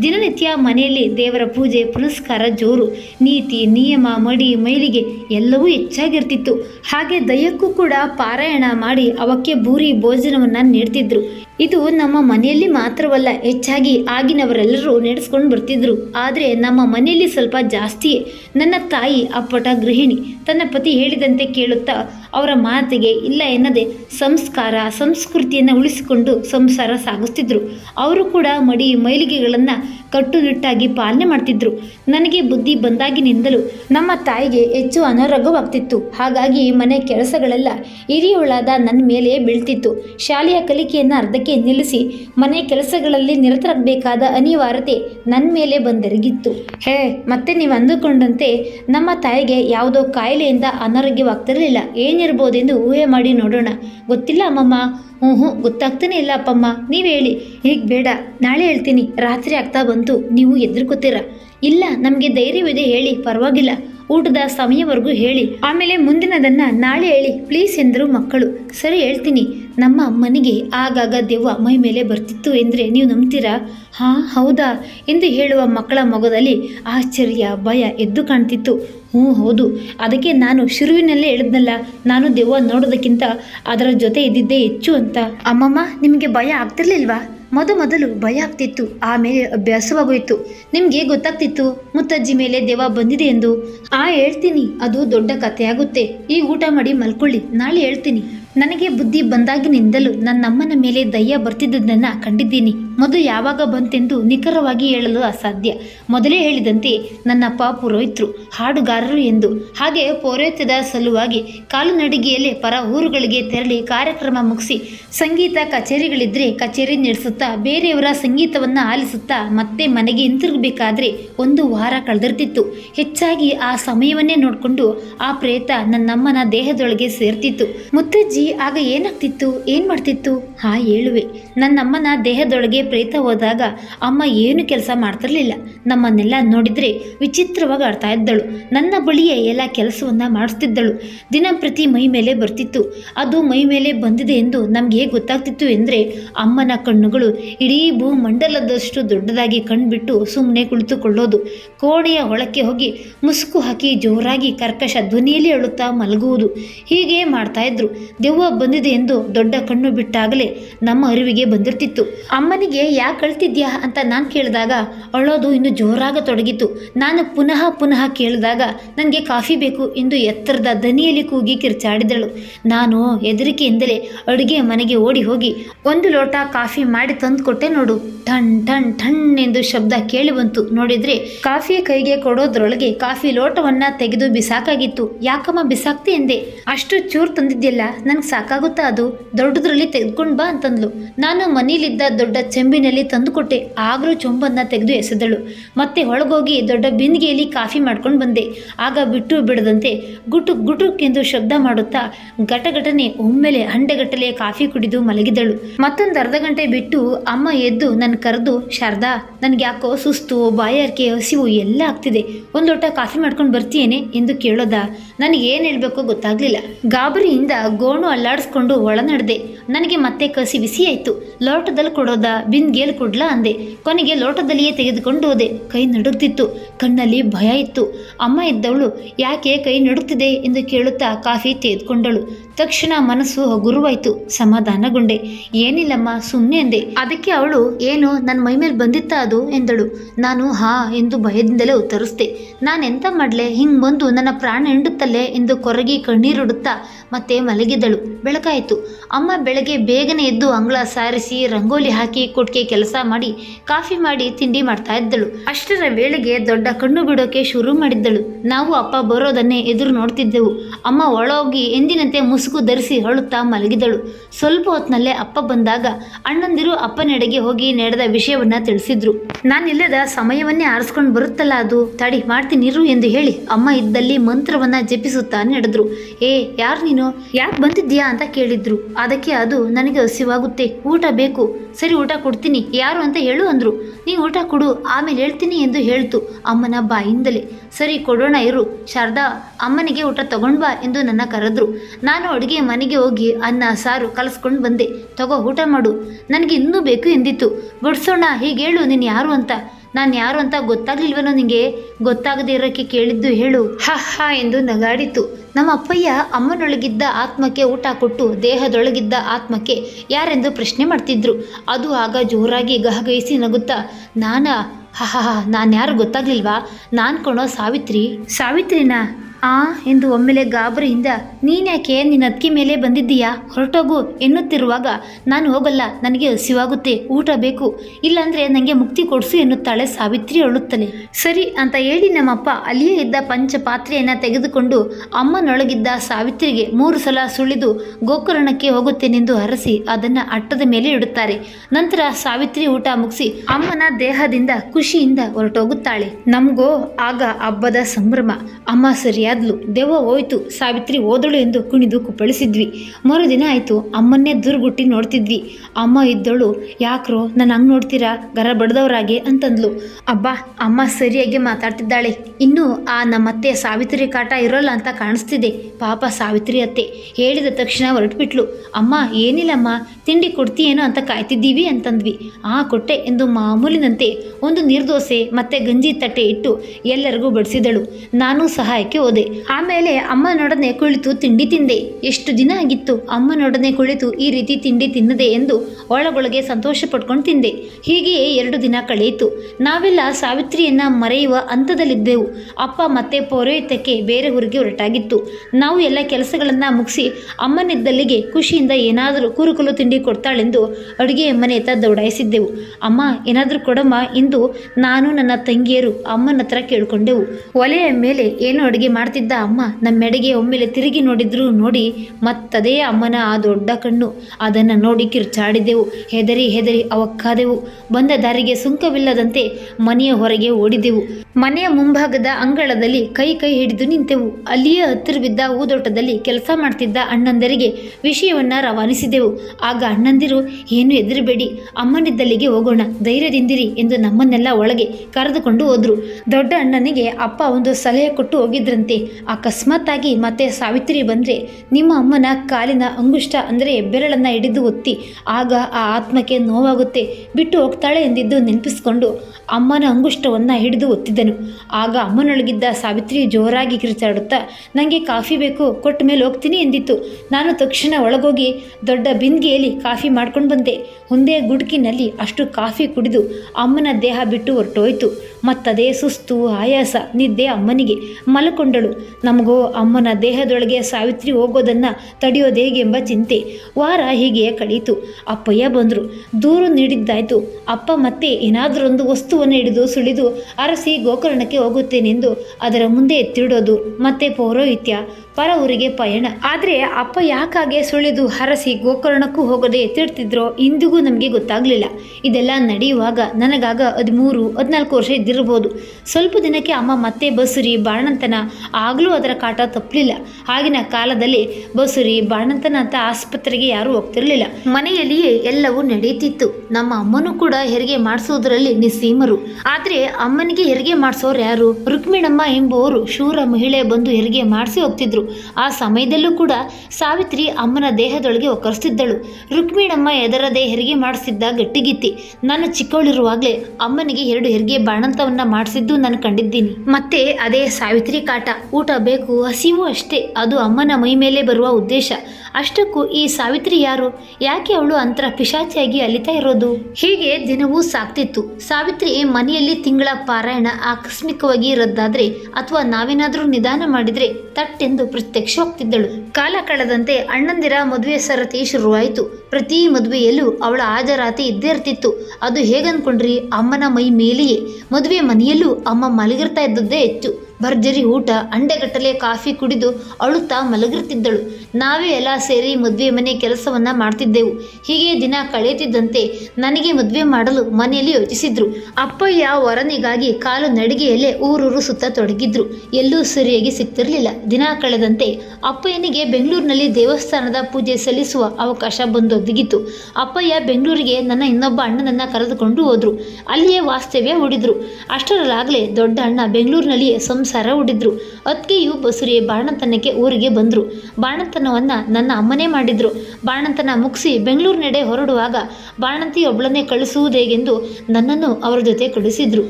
ದಿನನಿತ್ಯ ಮನೆಯಲ್ಲಿ ದೇವರ ಪೂಜೆ, ಪುನಸ್ಕಾರ, ಜೋರು, ನೀತಿ, ನಿಯಮ, ಮಡಿ, ಮೈಲಿಗೆ ಎಲ್ಲವೂ ಹೆಚ್ಚಾಗಿರ್ತಿತ್ತು. ಹಾಗೆ ದಯಕ್ಕೂ ಕೂಡ ಪಾರಾಯಣ ಮಾಡಿ ಅವಕ್ಕೆ ಬೂರಿ ಭೋಜನವನ್ನು ನೀಡ್ತಿದ್ರು. ಇದು ನಮ್ಮ ಮನೆಯಲ್ಲಿ ಮಾತ್ರವಲ್ಲ, ಹೆಚ್ಚಾಗಿ ಆಗಿನವರೆಲ್ಲರೂ ನಡೆಸ್ಕೊಂಡು ಬರ್ತಿದ್ರು. ಆದರೆ ನಮ್ಮ ಮನೆಯಲ್ಲಿ ಸ್ವಲ್ಪ ಜಾಸ್ತಿಯೇ. ನನ್ನ ತಾಯಿ, ಅಪ್ಪಟ, ಗೃಹಿಣಿ, ತನ್ನ ಪತಿ ಹೇಳಿದಂತೆ ಕೇಳುತ್ತಾ ಅವರ ಮಾತಿಗೆ ಇಲ್ಲ ಎನ್ನದೆ ಸಂಸ್ಕಾರ, ಸಂಸ್ಕೃತಿಯನ್ನು ಉಳಿಸಿಕೊಂಡು ಸಂಸಾರ ಸಾಗಿಸ್ತಿದ್ರು. ಅವರು ಕೂಡ ಮಡಿ ಮೈಲಿಗೆಗಳನ್ನು ಕಟ್ಟುನಿಟ್ಟಾಗಿ ಪಾಲನೆ ಮಾಡ್ತಿದ್ರು. ನನಗೆ ಬುದ್ಧಿ ಬಂದಾಗಿನಿಂದಲೂ ನಮ್ಮ ತಾಯಿಗೆ ಹೆಚ್ಚು ಅನಾರೋಗ್ಯವಾಗ್ತಿತ್ತು. ಹಾಗಾಗಿ ಮನೆ ಕೆಲಸಗಳೆಲ್ಲ ಹಿರಿಯವಳಾದ ನನ್ನ ಮೇಲೆ ಬೀಳ್ತಿತ್ತು. ಶಾಲೆಯ ಕಲಿಕೆಯನ್ನು ಅರ್ಧಕ್ಕೆ ನಿಲ್ಲಿಸಿ ಮನೆ ಕೆಲಸಗಳಲ್ಲಿ ನಿರತರಾಗಬೇಕಾದ ಅನಿವಾರ್ಯತೆ ನನ್ನ ಮೇಲೆ ಬಂದೆರಗಿತ್ತು. ಹೇ, ಮತ್ತೆ ನೀವು ಅಂದುಕೊಂಡಂತೆ ನಮ್ಮ ತಾಯಿಗೆ ಯಾವುದೋ ಕಾಯಿಲೆಯಿಂದ ಅನಾರೋಗ್ಯವಾಗ್ತಿರಲಿಲ್ಲ. ಏನಿರ್ಬೋದೆಂದು ಊಹೆ ಮಾಡಿ ನೋಡೋಣ. ಗೊತ್ತಿಲ್ಲ ಅಮ್ಮಮ್ಮ. ಹ್ಞೂ ಹ್ಞೂ ಗೊತ್ತಾಗ್ತಾನೆ ಇಲ್ಲ ಅಪ್ಪಮ್ಮ. ನೀವು ಹೇಳಿ. ಈಗ ಬೇಡ. ನಾಳೆ ಹೇಳ್ತೀನಿ. ರಾತ್ರಿ ಆಗ್ತಾ ಬಂತು. ನೀವು ಎದುರ್ಕೋತೀರ ಇಲ್ಲ, ನಮಗೆ ಧೈರ್ಯವಿದೆ ಹೇಳಿ. ಪರವಾಗಿಲ್ಲ. ಊಟದ ಸಮಯವರೆಗೂ ಹೇಳಿ. ಆಮೇಲೆ ಮುಂದಿನದನ್ನ ನಾಳೆ ಹೇಳಿ. ಪ್ಲೀಸ್ ಎಂದರು ಮಕ್ಕಳು. ಸರಿ ಹೇಳ್ತೀನಿ. ನಮ್ಮ ಅಮ್ಮನಿಗೆ ಆಗಾಗ ದೆವ್ವ ಮೈ ಮೇಲೆ ಬರ್ತಿತ್ತು ಎಂದರೆ ನೀವು ನಂಬ್ತೀರಾ? ಹಾಂ, ಹೌದಾ? ಎಂದು ಹೇಳುವ ಮಕ್ಕಳ ಮೊಗದಲ್ಲಿ ಆಶ್ಚರ್ಯ, ಭಯ ಎದ್ದು ಕಾಣ್ತಿತ್ತು. ಹ್ಞೂ, ಹೌದು. ಅದಕ್ಕೆ ನಾನು ಶುರುವಿನಲ್ಲೇ ಹೇಳಿದ್ನಲ್ಲ, ನಾನು ದೆವ್ವ ನೋಡೋದಕ್ಕಿಂತ ಅದರ ಜೊತೆ ಇದ್ದಿದ್ದೇ ಹೆಚ್ಚು ಅಂತ. ಅಮ್ಮಮ್ಮ, ನಿಮಗೆ ಭಯ ಆಗ್ತಿರ್ಲಿಲ್ವಾ? ಮೊದ ಮೊದಲು ಭಯ ಆಗ್ತಿತ್ತು, ಆಮೇಲೆ ಅಭ್ಯಾಸವಾಗೋಯ್ತು. ನಿಮಗೆ ಗೊತ್ತಾಗ್ತಿತ್ತು, ಮುತ್ತಜ್ಜಿ ಮೇಲೆ ದೆವ್ವ ಬಂದಿದೆ ಎಂದು. ಆ ಹೇಳ್ತೀನಿ, ಅದು ದೊಡ್ಡ ಕಥೆಯಾಗುತ್ತೆ. ಈಗ ಊಟ ಮಾಡಿ ಮಲ್ಕೊಳ್ಳಿ, ನಾಳೆ ಹೇಳ್ತೀನಿ. ನನಗೆ ಬುದ್ಧಿ ಬಂದಾಗಿನಿಂದಲೂ ನನ್ನಮ್ಮನ ಮೇಲೆ ದಯ್ಯ ಬರ್ತಿದ್ದದನ್ನ ಕಂಡಿದ್ದೀನಿ. ಮೊದಲು ಯಾವಾಗ ಬಂತೆಂದು ನಿಖರವಾಗಿ ಹೇಳಲು ಅಸಾಧ್ಯ. ಮೊದಲೇ ಹೇಳಿದಂತೆ ನನ್ನಪ್ಪ ಪುರೋಹಿತರು, ಹಾಡುಗಾರರು ಎಂದು. ಹಾಗೆ ಪೌರೋಹಿತ್ಯದ ಸಲುವಾಗಿ ಕಾಲುನಡಿಗೆಯಲ್ಲೇ ಪರ ಊರುಗಳಿಗೆ ತೆರಳಿ ಕಾರ್ಯಕ್ರಮ ಮುಗಿಸಿ ಸಂಗೀತ ಕಚೇರಿಗಳಿದ್ರೆ ಕಚೇರಿ ನಡೆಸುತ್ತಾ ಬೇರೆಯವರ ಸಂಗೀತವನ್ನು ಆಲಿಸುತ್ತಾ ಮತ್ತೆ ಮನೆಗೆ ಹಿಂತಿರುಗಬೇಕಾದ್ರೆ ಒಂದು ವಾರ ಕಳೆದಿರ್ತಿತ್ತು. ಹೆಚ್ಚಾಗಿ ಆ ಸಮಯವನ್ನೇ ನೋಡಿಕೊಂಡು ಆ ಪ್ರೇತ ನನ್ನಮ್ಮನ ದೇಹದೊಳಗೆ ಸೇರ್ತಿತ್ತು. ಮುತ್ತಜ್ಜಿ, ಆಗ ಏನಾಗ್ತಿತ್ತು? ಏನು ಮಾಡ್ತಿತ್ತು? ಹಾ, ಹೇಳುವೆ. ನನ್ನಮ್ಮನ ದೇಹದೊಳಗೆ ಪ್ರೇತ ಹೋದಾಗ ಅಮ್ಮ ಏನು ಕೆಲಸ ಮಾಡ್ತಿರ್ಲಿಲ್ಲ. ನಮ್ಮನ್ನೆಲ್ಲ ನೋಡಿದ್ರೆ ವಿಚಿತ್ರವಾಗಿ ಆಡ್ತಾ ಇದ್ದಳು. ನನ್ನ ಬಳಿಯೇ ಎಲ್ಲ ಕೆಲಸವನ್ನ ಮಾಡಿಸ್ತಿದ್ದಳು. ದಿನಂಪ್ರತಿ ಮೈ ಮೇಲೆ ಬರ್ತಿತ್ತು. ಅದು ಮೈ ಮೇಲೆ ಬಂದಿದೆ ಎಂದು ನಮಗೆ ಗೊತ್ತಾಗ್ತಿತ್ತು ಎಂದರೆ ಅಮ್ಮನ ಕಣ್ಣುಗಳು ಇಡೀ ಭೂಮಂಡಲದಷ್ಟು ದೊಡ್ಡದಾಗಿ ಕಣ್ಬಿಟ್ಟು ಸುಮ್ಮನೆ ಕುಳಿತುಕೊಳ್ಳೋದು. ಕೋಣೆಯ ಒಳಕ್ಕೆ ಹೋಗಿ ಮುಸುಕು ಹಾಕಿ ಜೋರಾಗಿ ಕರ್ಕಶ ಧ್ವನಿಯಲ್ಲಿ ಅಳುತ್ತಾ ಮಲಗುವುದು. ಹೀಗೆ ಮಾಡ್ತಾ ಇದ್ರು. ದೆವ್ವ ಬಂದಿದೆ ಎಂದು ದೊಡ್ಡ ಕಣ್ಣು ಬಿಟ್ಟಾಗಲೇ ನಮ್ಮ ಅರಿವಿಗೆ ಬಂದಿರ್ತಿತ್ತು. ಅಮ್ಮನಿಗೆ ಯಾಕೆ ಅಳ್ತಿದ್ಯಾ ಅಂತ ನಾನು ಕೇಳಿದಾಗ, ಅಳೋದು ಇನ್ನು ಜೋರಾಗತೊಡಗಿತು ನಾನು ಪುನಃ ಪುನಃ ಕೇಳಿದಾಗ ನನಗೆ ಕಾಫಿ ಬೇಕು ಎಂದು ಎತ್ತರದ ದನಿಯಲ್ಲಿ ಕೂಗಿ ಕಿರ್ಚಾಡಿದಳು. ನಾನು ಹೆದರಿಕೆಯಿಂದಲೇ ಅಡುಗೆ ಮನೆಗೆ ಓಡಿ ಹೋಗಿ, ಒಂದು ಲೋಟ ಕಾಫಿ ಮಾಡಿ ತಂದು ಕೊಟ್ಟೆ ನೋಡು. ಠಣ್ ಠಣ್ ಠಣ್ ಎಂದು ಶಬ್ದ ಕೇಳಿ ಬಂತು. ನೋಡಿದ್ರೆ ಕಾಫಿ ಕೈಗೆ ಕೊಡೋದ್ರೊಳಗೆ ಕಾಫಿ ಲೋಟವನ್ನ ತೆಗೆದು ಬಿಸಾಕಾಗಿತ್ತು. ಯಾಕಮ್ಮ ಬಿಸಾಕ್ತಿ? ಎಂದೆ. ಅಷ್ಟು ಚೂರು ತಂದಿದ್ಯಲ್ಲ, ನನಗೆ ಸಾಕಾಗುತ್ತಾ ಅದು? ದೊಡ್ಡದ್ರಲ್ಲಿ ತೆಗೆದುಕೊಂಡು ಬಾ ಅಂತಂದ್ಲು. ನಾನು ಮನೇಲಿದ್ದ ದೊಡ್ಡ ಚೆಂಬಿನಲ್ಲಿ ತಂದುಕೊಟ್ಟೆ. ಆಗ್ರೂ ಚೊಂಬನ್ನ ತೆಗೆದು ಎಸೆದಳು. ಮತ್ತೆ ಒಳಗೋಗಿ ದೊಡ್ಡ ಬಿಂದಿಗೆಯಲ್ಲಿ ಕಾಫಿ ಮಾಡ್ಕೊಂಡು ಬಂದೆ. ಆಗ ಬಿಟ್ಟು ಬಿಡದಂತೆ ಗುಟುಕ್ ಗುಟುಕ್ ಎಂದು ಶಬ್ದ ಮಾಡುತ್ತಾ ಘಟಘಟನೆ ಒಮ್ಮೆಲೆ ಹಂಡೆಗಟ್ಟಲೆ ಕಾಫಿ ಕುಡಿದು ಮಲಗಿದಳು. ಮತ್ತೊಂದು ಅರ್ಧ ಗಂಟೆ ಬಿಟ್ಟು ಅಮ್ಮ ಎದ್ದು ನನ್ನ ಕರೆದು, ಶಾರದಾ ನನಗೆ ಯಾಕೋ ಸುಸ್ತು, ಬಾಯಾರಿಕೆ, ಹಸಿವು ಎಲ್ಲ ಆಗ್ತಿದೆ. ಒಂದು ಲೋಟ ಕಾಫಿ ಮಾಡ್ಕೊಂಡು ಬರ್ತೀಯೇನೆ? ಎಂದು ಕೇಳೋದ. ನನಗೆ ಏನು ಹೇಳಬೇಕೋ ಗೊತ್ತಾಗ್ಲಿಲ್ಲ. ಗಾಬರಿಯಿಂದ ಗೋಣು ಅಲ್ಲಾಡಿಸ್ಕೊಂಡು ಒಳ ನಡೆದೆ ನನಗೆ ಮತ್ತೆ ಕಸಿ ಬಿಸಿ ಆಯಿತು. ಲೋಟದಲ್ಲಿ ಕೊಡೋದ ಬಿಂದ್ಗೇಲ್ ಕೊಡ್ಲಾ ಅಂದೆ. ಕೊನೆಗೆ ಲೋಟದಲ್ಲಿಯೇ ತೆಗೆದುಕೊಂಡು ಹೋದೆ. ಕೈ ನಡುಗ್ತಿತ್ತು ಕಣ್ಣಲ್ಲಿ ಭಯ ಇತ್ತು. ಅಮ್ಮ ಇದ್ದವಳು, ಯಾಕೆ ಕೈ ನಡುಗ್ತಿದೆ ಎಂದು ಕೇಳುತ್ತಾ ಕಾಫಿ ತೆಗೆದುಕೊಂಡಳು. ತಕ್ಷಣ ಮನಸ್ಸು ಹಗುರವಾಯ್ತು ಸಮಾಧಾನಗೊಂಡೆ. ಏನಿಲ್ಲಮ್ಮ ಸುಮ್ಮನೆ ಎಂದೆ ಅದಕ್ಕೆ ಅವಳು, ಏನು ನನ್ನ ಮೈ ಮೇಲೆ ಬಂದಿತ್ತ ಅದು? ಎಂದಳು. ನಾನು, ಹಾ, ಎಂದು ಭಯದಿಂದಲೇ ಉತ್ತರಿಸ್ದೆ. ನಾನೆಂತ ಮಾಡಲೆ? ಹಿಂಗ್ ಬಂದು ನನ್ನ ಪ್ರಾಣ ಹಿಂಡುತ್ತಲ್ಲೇ? ಎಂದು ಕೊರಗಿ ಕಣ್ಣೀರುಡುತ್ತಾ ಮತ್ತೆ ಮಲಗಿದಳು. ಬೆಳಕಾಯಿತು. ಅಮ್ಮ ಬೆಳಗ್ಗೆ ಬೇಗನೆ ಎದ್ದು ಅಂಗಳ ಸಾರಿಸಿ, ರಂಗೋಲಿ ಹಾಕಿ ಕೊಟ್ಟಿಗೆ ಕೆಲಸ ಮಾಡಿ, ಕಾಫಿ ಮಾಡಿ ತಿಂಡಿ ಮಾಡ್ತಾ ಇದ್ದಳು. ಅಷ್ಟರ ವೇಳೆಗೆ ದೊಡ್ಡ ಕಣ್ಣು ಬಿಡೋಕೆ ಶುರು ಮಾಡಿದ್ದಳು. ನಾವು ಅಪ್ಪ ಬರೋದನ್ನೇ ಎದುರು ನೋಡ್ತಿದ್ದೆವು. ಅಮ್ಮ ಒಳೋಗಿ, ಎಂದಿನಂತೆ ಮುಸುಕು ಧರಿಸಿ ಅಳುತ್ತಾ ಮಲಗಿದಳು. ಸ್ವಲ್ಪ ಹೊತ್ತಿನಲ್ಲೇ ಅಪ್ಪ ಬಂದಾಗ ಅಣ್ಣಂದಿರು ಅಪ್ಪನೆಡೆಗೆ ಹೋಗಿ ನಡೆದ ವಿಷಯವನ್ನ ತಿಳಿಸಿದ್ರು. ನಾನಿಲ್ಲದ ಸಮಯವನ್ನೇ ಆರಿಸ್ಕೊಂಡು ಬರುತ್ತಲ್ಲ ಅದು? ತಡಿ ಮಾಡ್ತೀನಿರು ಎಂದು ಹೇಳಿ ಅಮ್ಮ ಇದ್ದಲ್ಲಿ ಮಂತ್ರವನ್ನ ಜಪಿಸುತ್ತಾ ನಡೆದ್ರು. ಏ, ಯಾರು ನೀನು? ಯಾಕೆ ಬಂದಿದ್ಯಾ ಅಂತ ಕೇಳಿದ್ರು. ಅದಕ್ಕೆ ಅದು, ನನಗೆ ಹಸಿವಾಗುತ್ತೆ. ಊಟ ಬೇಕು. ಸರಿ, ಊಟ ಕೊಡ್ತೀನಿ. ಯಾರು ಅಂತ ಹೇಳು ಅಂದ್ರು. ನೀ ಊಟ ಕೊಡು, ಆಮೇಲೆ ಹೇಳ್ತೀನಿ ಎಂದು ಹೇಳ್ತು ಅಮ್ಮನ ಬಾಯಿಂದಲೇ. ಸರಿ, ಕೊಡೋಣ ಇರು. ಶಾರದಾ, ಅಮ್ಮನಿಗೆ ಊಟ ತಗೊಂಡ್ಬಾ ಎಂದು ನನ್ನ ಕರೆದ್ರು. ನಾನು ಅಡುಗೆ ಮನೆಗೆ ಹೋಗಿ ಅನ್ನ, ಸಾರು ಕಲಸ್ಕೊಂಡು ಬಂದೆ. ತಗೋ, ಊಟ ಮಾಡು. ನನಗೆ ಇನ್ನೂ ಬೇಕು ಎಂದಿತ್ತು. ಬಡಿಸೋಣ ಹೀಗೆ ಹೇಳು, ನೀನು ಯಾರು ಅಂತ. ನಾನು ಯಾರು ಅಂತ ಗೊತ್ತಾಗ್ಲಿಲ್ವೇನೋ ನಿಂಗೆ? ಗೊತ್ತಾಗದೇ ಇರೋಕ್ಕೆ ಕೇಳಿದ್ದು ಹೇಳು. ಹ ಹ ಎಂದು ನಗಾಡಿತು. ನಮ್ಮ ಅಪ್ಪಯ್ಯ ಅಮ್ಮನೊಳಗಿದ್ದ ಆತ್ಮಕ್ಕೆ ಊಟ ಕೊಟ್ಟು ದೇಹದೊಳಗಿದ್ದ ಆತ್ಮಕ್ಕೆ ಯಾರೆಂದು ಪ್ರಶ್ನೆ ಮಾಡ್ತಿದ್ರು. ಅದು ಆಗ ಜೋರಾಗಿ ಗಹಗಹಿಸಿ ನಗುತ್ತಾ, ನಾನಾ? ಹ, ಹಾ, ನಾನು ಯಾರು ಗೊತ್ತಾಗ್ಲಿಲ್ವಾ? ನಾನು ಕೊಣೋ ಸಾವಿತ್ರಿ. ಸಾವಿತ್ರಿನಾ? ಆ ಎಂದು ಒಮ್ಮೆಲೆ ಗಾಬರಿಯಿಂದ ನೀನ್ಯಾಕೆ ನಿನ್ನ ಅಕ್ಕಿ ಮೇಲೆ ಬಂದಿದ್ದೀಯಾ? ಹೊರಟೋಗು ಎನ್ನುತ್ತಿರುವಾಗ, ನಾನು ಹೋಗಲ್ಲ, ನನಗೆ ಹಸಿವಾಗುತ್ತೆ, ಊಟ ಬೇಕು, ಇಲ್ಲಾಂದರೆ ನನಗೆ ಮುಕ್ತಿ ಕೊಡಿಸು ಎನ್ನುತ್ತಾಳೆ ಸಾವಿತ್ರಿ ಅಳುತ್ತಲೆ. ಸರಿ ಅಂತ ಹೇಳಿ ನಮ್ಮಪ್ಪ ಅಲ್ಲಿಯೇ ಇದ್ದ ಪಂಚ ಪಾತ್ರೆಯನ್ನು ತೆಗೆದುಕೊಂಡು ಅಮ್ಮನೊಳಗಿದ್ದ ಸಾವಿತ್ರಿಗೆ ಮೂರು ಸಲ ಸುಳಿದು ಗೋಕರ್ಣಕ್ಕೆ ಹೋಗುತ್ತೇನೆಂದು ಹರಸಿ ಅದನ್ನು ಅಟ್ಟದ ಮೇಲೆ ಇಡುತ್ತಾರೆ. ನಂತರ ಸಾವಿತ್ರಿ ಊಟ ಮುಗಿಸಿ ಅಮ್ಮನ ದೇಹದಿಂದ ಖುಷಿಯಿಂದ ಹೊರಟೋಗುತ್ತಾಳೆ. ನಮಗೋ ಆಗ ಹಬ್ಬದ ಸಂಭ್ರಮ. ಅಮ್ಮ ಸರಿಯಾದ್ಲು ದೆವ್ವ ಹೋಯ್ತು, ಸಾವಿತ್ರಿ ಓದಳು ಎಂದು ಕುಣಿದು ಕುಪ್ಪಳಿಸಿದ್ವಿ. ಮರುದಿನ ಆಯಿತು, ಅಮ್ಮನ್ನೇ ದುರ್ಗುಟ್ಟಿ ನೋಡ್ತಿದ್ವಿ. ಅಮ್ಮ ಇದ್ದಳು, ಯಾಕ್ರೋ, ನಾನು ಹಂಗೆ ನೋಡ್ತೀರಾ? ಗರ ಬಡ್ದವ್ರಾಗೆ ಅಂತಂದ್ಲು. ಅಬ್ಬ, ಅಮ್ಮ ಸರಿಯಾಗಿ ಮಾತಾಡ್ತಿದ್ದಾಳೆ. ಇನ್ನು ಆ ನಮ್ಮತ್ತೆ ಸಾವಿತ್ರಿ ಕಾಟ ಇರೋಲ್ಲ ಅಂತ ಕಾಣಿಸ್ತಿದೆ. ಪಾಪ ಸಾವಿತ್ರಿ ಅತ್ತೆ. ಹೇಳಿದ ತಕ್ಷಣ ಹೊರಟುಬಿಟ್ಲು. ಅಮ್ಮ, ಏನಿಲ್ಲಮ್ಮ, ತಿಂಡಿ ಕೊಡ್ತೀಯೇನೋ ಅಂತ ಕಾಯ್ತಿದ್ದೀವಿ ಅಂತಂದ್ವಿ. ಆ ಕೊಟ್ಟೆ ಎಂದು ಮಾಮೂಲಿನಂತೆ ಒಂದು ನಿರ್ದೋಸೆ ಮತ್ತೆ ಗಂಜಿ ತಟ್ಟೆ ಇಟ್ಟು ಎಲ್ಲರಿಗೂ ಬಡಿಸಿದಳು. ನಾನು ಸಹಾಯಕ್ಕೆ ಹೋದೆ. ಆಮೇಲೆ ಅಮ್ಮನೊಡನೆ ಕುಳಿತು ತಿಂಡಿ ತಿಂದೆ. ಎಷ್ಟು ದಿನ ಆಗಿತ್ತು? ಅಮ್ಮನೊಡನೆ ಕುಳಿತು ಈ ರೀತಿ ತಿಂಡಿ ತಿನ್ನದೆ ಎಂದು ಒಳಗೊಳಗೆ ಸಂತೋಷ ಪಟ್ಕೊಂಡು ತಿಂದೆ. ಹೀಗೆಯೇ ಎರಡು ದಿನ ಕಳೆಯಿತು. ನಾವೆಲ್ಲ ಸಾವಿತ್ರಿಯನ್ನ ಮರೆಯುವ ಹಂತದಲ್ಲಿದ್ದೆವು. ಅಪ್ಪ ಮತ್ತೆ ಪೌರೋಹಿತಕ್ಕೆ ಬೇರೆ ಊರಿಗೆ ಹೊರಟಾಗಿತ್ತು. ನಾವು ಎಲ್ಲ ಕೆಲಸಗಳನ್ನು ಮುಗಿಸಿ ಅಮ್ಮನಿದ್ದಲ್ಲಿಗೆ ಖುಷಿಯಿಂದ ಏನಾದರೂ ಕುರುಕುಲು ತಿಂಡಿ ಕೊಡ್ತಾಳೆಂದು ಅಡುಗೆ ಮನೆ ಹತ್ರ ದೌಡಾಯಿಸಿದ್ದೆವು. ಅಮ್ಮ, ಏನಾದರೂ ಕೊಡಮ್ಮ ಇಂದು ನಾನು ನನ್ನ ತಂಗಿಯರು ಅಮ್ಮನ ಹತ್ರ ಕೇಳಿಕೊಂಡೆವು. ಒಲೆಯ ಮೇಲೆ ಏನು ಅಡುಗೆ ಮಾಡ್ತಿದ್ದ ಅಮ್ಮ ನಮ್ಮೆಡೆಗೆ ಒಮ್ಮೆಲೆ ತಿರುಗಿ ನೋಡಿದ್ರು ನೋಡಿ ಮತ್ತದೇ ಅಮ್ಮನ ಆ ದೊಡ್ಡ ಕಣ್ಣು. ಅದನ್ನು ನೋಡಿ ಕಿರ್ಚಾಡಿದೆವು. ಹೆದರಿ ಹೆದರಿ ಅವಕ್ಕಾದೆವು. ಬಂದ ದಾರಿಗೆ ಸುಂಕವಿಲ್ಲದಂತೆ ಮನೆಯ ಹೊರಗೆ ಓಡಿದೆವು. ಮನೆಯ ಮುಂಭಾಗದ ಅಂಗಳದಲ್ಲಿ ಕೈ ಕೈ ಹಿಡಿದು ನಿಂತೆವು. ಅಲ್ಲಿಯೇ ಹತ್ತಿರ ಬಿದ್ದ ಊದೋಟದಲ್ಲಿ ಕೆಲಸ ಮಾಡ್ತಿದ್ದ ಅಣ್ಣಂದರಿಗೆ ವಿಷಯವನ್ನು ರವಾನಿಸಿದೆವು. ಆಗ ಅಣ್ಣಂದಿರು, ಏನು ಹೆದರಬೇಡಿ. ಅಮ್ಮನಿದ್ದಲ್ಲಿಗೆ ಹೋಗೋಣ. ಧೈರ್ಯದಿಂದಿರಿ ಎಂದು ನಮ್ಮನ್ನೆಲ್ಲ ಒಳಗೆ ಕರೆದುಕೊಂಡು ಹೋದ್ರು. ದೊಡ್ಡ ಅಣ್ಣನಿಗೆ ಅಪ್ಪ ಒಂದು ಸಲಹೆ ಕೊಟ್ಟು ಹೋಗಿದ್ರಂತೆ. ಅಕಸ್ಮಾತ್ತಾಗಿ ಮತ್ತೆ ಸಾವಿತ್ರಿ ಬಂದ್ರೆ ನಿಮ್ಮ ಅಮ್ಮನ ಕಾಲಿನ ಅಂಗುಷ್ಟ ಅಂದರೆ ಬೆರಳನ್ನ ಹಿಡಿದು ಒತ್ತಿ ಆಗ ಆ ಆತ್ಮಕ್ಕೆ ನೋವಾಗುತ್ತೆ. ಬಿಟ್ಟು ಹೋಗ್ತಾಳೆ ಎಂದಿದ್ದು ನೆನಪಿಸ್ಕೊಂಡು ಅಮ್ಮನ ಅಂಗುಷ್ಟವನ್ನು ಹಿಡಿದು ಒತ್ತಿದ್ದನು ಆಗ ಅಮ್ಮನೊಳಗಿದ್ದ ಸಾವಿತ್ರಿ ಜೋರಾಗಿ ಕಿರಿಚಾಡುತ್ತಾ ನನಗೆ ಕಾಫಿ ಬೇಕು, ಕೊಟ್ಟ ಮೇಲೆ ಹೋಗ್ತೀನಿ ಎಂದಿತ್ತು. ನಾನು ತಕ್ಷಣ ಒಳಗೋಗಿ ದೊಡ್ಡ ಬಿಂದಿಗೆಯಲ್ಲಿ ಕಾಫಿ ಮಾಡ್ಕೊಂಡು ಬಂದೆ. ಒಂದೇ ಗುಡುಕಿನಲ್ಲಿ ಅಷ್ಟು ಕಾಫಿ ಕುಡಿದು ಅಮ್ಮನ ದೇಹ ಬಿಟ್ಟು ಹೊರಟೋಯ್ತು. ಮತ್ತದೇ ಸುಸ್ತು, ಆಯಾಸ, ನಿದ್ದೆ ಅಮ್ಮನಿಗೆ ಮಲ್ಕೊಂಡಳು. ನಮಗೋ ಅಮ್ಮನ ದೇಹದೊಳಗೆ ಸಾವಿತ್ರಿ ಹೋಗೋದನ್ನು ತಡೆಯೋದೇಗೆಂಬ ಚಿಂತೆ. ವಾರ ಹೀಗೆ ಕಳೀತು. ಅಪ್ಪಯ್ಯ ಬಂದರು. ದೂರು ನೀಡಿದ್ದಾಯಿತು. ಅಪ್ಪ ಮತ್ತೆ ಏನಾದರೊಂದು ವಸ್ತುವನ್ನು ಹಿಡಿದು ಸುಳಿದು ಅರಸಿ ಗೋಕರ್ಣಕ್ಕೆ ಹೋಗುತ್ತೇನೆಂದು ಅದರ ಮುಂದೆ ಎತ್ತಿಡೋದು ಮತ್ತೆ ಪೌರೋಹಿತ್ಯ. ಪರ ಊರಿಗೆ ಪಯಣ. ಆದರೆ ಅಪ್ಪ ಯಾಕಾಗೆ ಸುಳಿದು ಹರಸಿ ಗೋಕರ್ಣಕ್ಕೂ ಹೋಗದೆ ಎತ್ತಿಡ್ತಿದ್ರೋ ಇಂದಿಗೂ ನಮಗೆ ಗೊತ್ತಾಗಲಿಲ್ಲ. ಇದೆಲ್ಲ ನಡೆಯುವಾಗ ನನಗಾಗ ಹದಿಮೂರು, ಹದಿನಾಲ್ಕು ವರ್ಷ ಇದ್ದಿರ್ಬೋದು. ಸ್ವಲ್ಪ ದಿನಕ್ಕೆ ಅಮ್ಮ ಮತ್ತೆ ಬಸುರಿ, ಬಾಣಂತನ ಆಗಲೂ ಅದರ ಕಾಟ ತಪ್ಪಲಿಲ್ಲ. ಆಗಿನ ಕಾಲದಲ್ಲಿ ಬಸುರಿ ಬಾಣಂತನಾಥ ಆಸ್ಪತ್ರೆಗೆ ಯಾರೂ ಹೋಗ್ತಿರಲಿಲ್ಲ. ಮನೆಯಲ್ಲಿಯೇ ಎಲ್ಲವೂ ನಡೆಯುತ್ತಿತ್ತು. ನಮ್ಮ ಅಮ್ಮನೂ ಕೂಡ ಹೆರಿಗೆ ಮಾಡಿಸೋದ್ರಲ್ಲಿ ನಿಸ್ಸೀಮರು. ಆದರೆ ಅಮ್ಮನಿಗೆ ಹೆರಿಗೆ ಮಾಡಿಸೋರು ಯಾರು? ರುಕ್ಮಿಣಮ್ಮ ಎಂಬುವರು ಶೂರ ಮಹಿಳೆ ಬಂದು ಹೆರಿಗೆ ಮಾಡಿಸಿ ಹೋಗ್ತಿದ್ರು. ಆ ಸಮಯದಲ್ಲೂ ಕೂಡ ಸಾವಿತ್ರಿ ಅಮ್ಮನ ದೇಹದೊಳಗೆ ಒಕ್ಕರಿಸ್ತಿದ್ದಳು. ರುಕ್ಮಿಣಮ್ಮ ಎದರದೇ ಹೆರಿಗೆ ಮಾಡಿಸಿದ್ದ ಗಟ್ಟಿಗಿತ್ತಿ. ನಾನು ಚಿಕ್ಕವಳಿರುವಾಗಲೇ ಅಮ್ಮನಿಗೆ ಎರಡು ಹೆರಿಗೆ ಬಾಣಂತವನ್ನ ಮಾಡಿಸಿದ್ದು ನಾನು ಕಂಡಿದ್ದೀನಿ. ಮತ್ತೆ ಅದೇ ಸಾವಿತ್ರಿ ಕಾಟ. ಊಟ ಬೇಕು, ಹಸಿವು ಅಷ್ಟೇ. ಅದು ಅಮ್ಮನ ಮೈ ಮೇಲೆ ಬರುವ ಉದ್ದೇಶ. ಅಷ್ಟಕ್ಕೂ ಈ ಸಾವಿತ್ರಿ ಯಾರು? ಯಾಕೆ ಅವಳು ಅಂತರ ಪಿಶಾಚಿಯಾಗಿ ಅಲಿತಾ ಇರೋದು? ಹೀಗೆ ದಿನವೂ ಸಾಕ್ತಿತ್ತು ಸಾವಿತ್ರಿ ಮನೆಯಲ್ಲಿ ತಿಂಗಳ ಪಾರಾಯಣ ಆಕಸ್ಮಿಕವಾಗಿ ರದ್ದಾದ್ರೆ ಅಥವಾ ನಾವೇನಾದ್ರೂ ನಿಧಾನ ಮಾಡಿದ್ರೆ ತಟ್ಟೆಂದು ಪ್ರತ್ಯಕ್ಷ ಹೋಗ್ತಿದ್ದಳು. ಕಾಲ ಕಳೆದಂತೆ ಅಣ್ಣಂದಿರ ಮದುವೆ ಸರತಿ ಶುರುವಾಯಿತು. ಪ್ರತಿ ಮದುವೆಯಲ್ಲೂ ಅವಳ ಹಾಜರಾತಿ ಇದ್ದೇ ಇರ್ತಿತ್ತು. ಅದು ಹೇಗನ್ಕೊಂಡ್ರಿ? ಅಮ್ಮನ ಮೈ ಮೇಲೆಯೇ. ಮದುವೆ ಮನೆಯಲ್ಲೂ ಅಮ್ಮ ಮಲಗಿರ್ತಾ ಇದ್ದದ್ದೇ ಹೆಚ್ಚು. ಭರ್ಜರಿ ಊಟ, ಅಂಡೆಗಟ್ಟಲೆ ಕಾಫಿ ಕುಡಿದು ಅಳುತ್ತಾ ಮಲಗಿರುತ್ತಿದ್ದಳು ನಾವೇ ಎಲ್ಲ ಸೇರಿ ಮದುವೆ ಮನೆ ಕೆಲಸವನ್ನ ಮಾಡ್ತಿದ್ದೆವು. ಹೀಗೆ ದಿನ ಕಳೆಯುತ್ತಿದ್ದಂತೆ ನನಗೆ ಮದುವೆ ಮಾಡಲು ಮನೆಯಲ್ಲಿ ಯೋಚಿಸಿದ್ರು. ಅಪ್ಪಯ್ಯ ವರನಿಗಾಗಿ ಕಾಲು ನಡಿಗೆಯಲ್ಲೇ ಊರೂರು ಸುತ್ತ ತೊಡಗಿದ್ರು. ಎಲ್ಲೂ ಸರಿಯಾಗಿ ಸಿಕ್ತಿರಲಿಲ್ಲ ದಿನ ಕಳೆದಂತೆ ಅಪ್ಪಯ್ಯನಿಗೆ ಬೆಂಗಳೂರಿನಲ್ಲಿ ದೇವಸ್ಥಾನದ ಪೂಜೆ ಸಲ್ಲಿಸುವ ಅವಕಾಶ ಬಂದೊದಗಿತು ಅಪ್ಪಯ್ಯ ಬೆಂಗಳೂರಿಗೆ ನನ್ನ ಇನ್ನೊಬ್ಬ ಅಣ್ಣನನ್ನ ಕರೆದುಕೊಂಡು ಹೋದ್ರು. ಅಲ್ಲಿಯೇ ವಾಸ್ತವ್ಯ ಹೂಡಿದ್ರು. ಅಷ್ಟರಲ್ಲಾಗಲೇ ದೊಡ್ಡ ಅಣ್ಣ ಬೆಂಗಳೂರಿನಲ್ಲಿಯೇ ಸಂಸಾರ ಹೂಡಿದ್ರು ಅತ್ತಿಗೆಯು ಬಸುರಿ ಬಾಣಂತನಕ್ಕೆ ಊರಿಗೆ ಬಂದರು. ಬಾಣಂತನವನ್ನು ನನ್ನ ಅಮ್ಮನೇ ಮಾಡಿದ್ರು. ಬಾಣಂತನ ಮುಗಿಸಿ ಬೆಂಗಳೂರಿನೆಡೆ ಹೊರಡುವಾಗ ಬಾಣಂತಿ ಒಬ್ಬಳನ್ನೇ ಕಳಿಸುವುದೇಗೆಂದು ನನ್ನನ್ನು ಅವರ ಜೊತೆ ಕಳಿಸಿದ್ರು.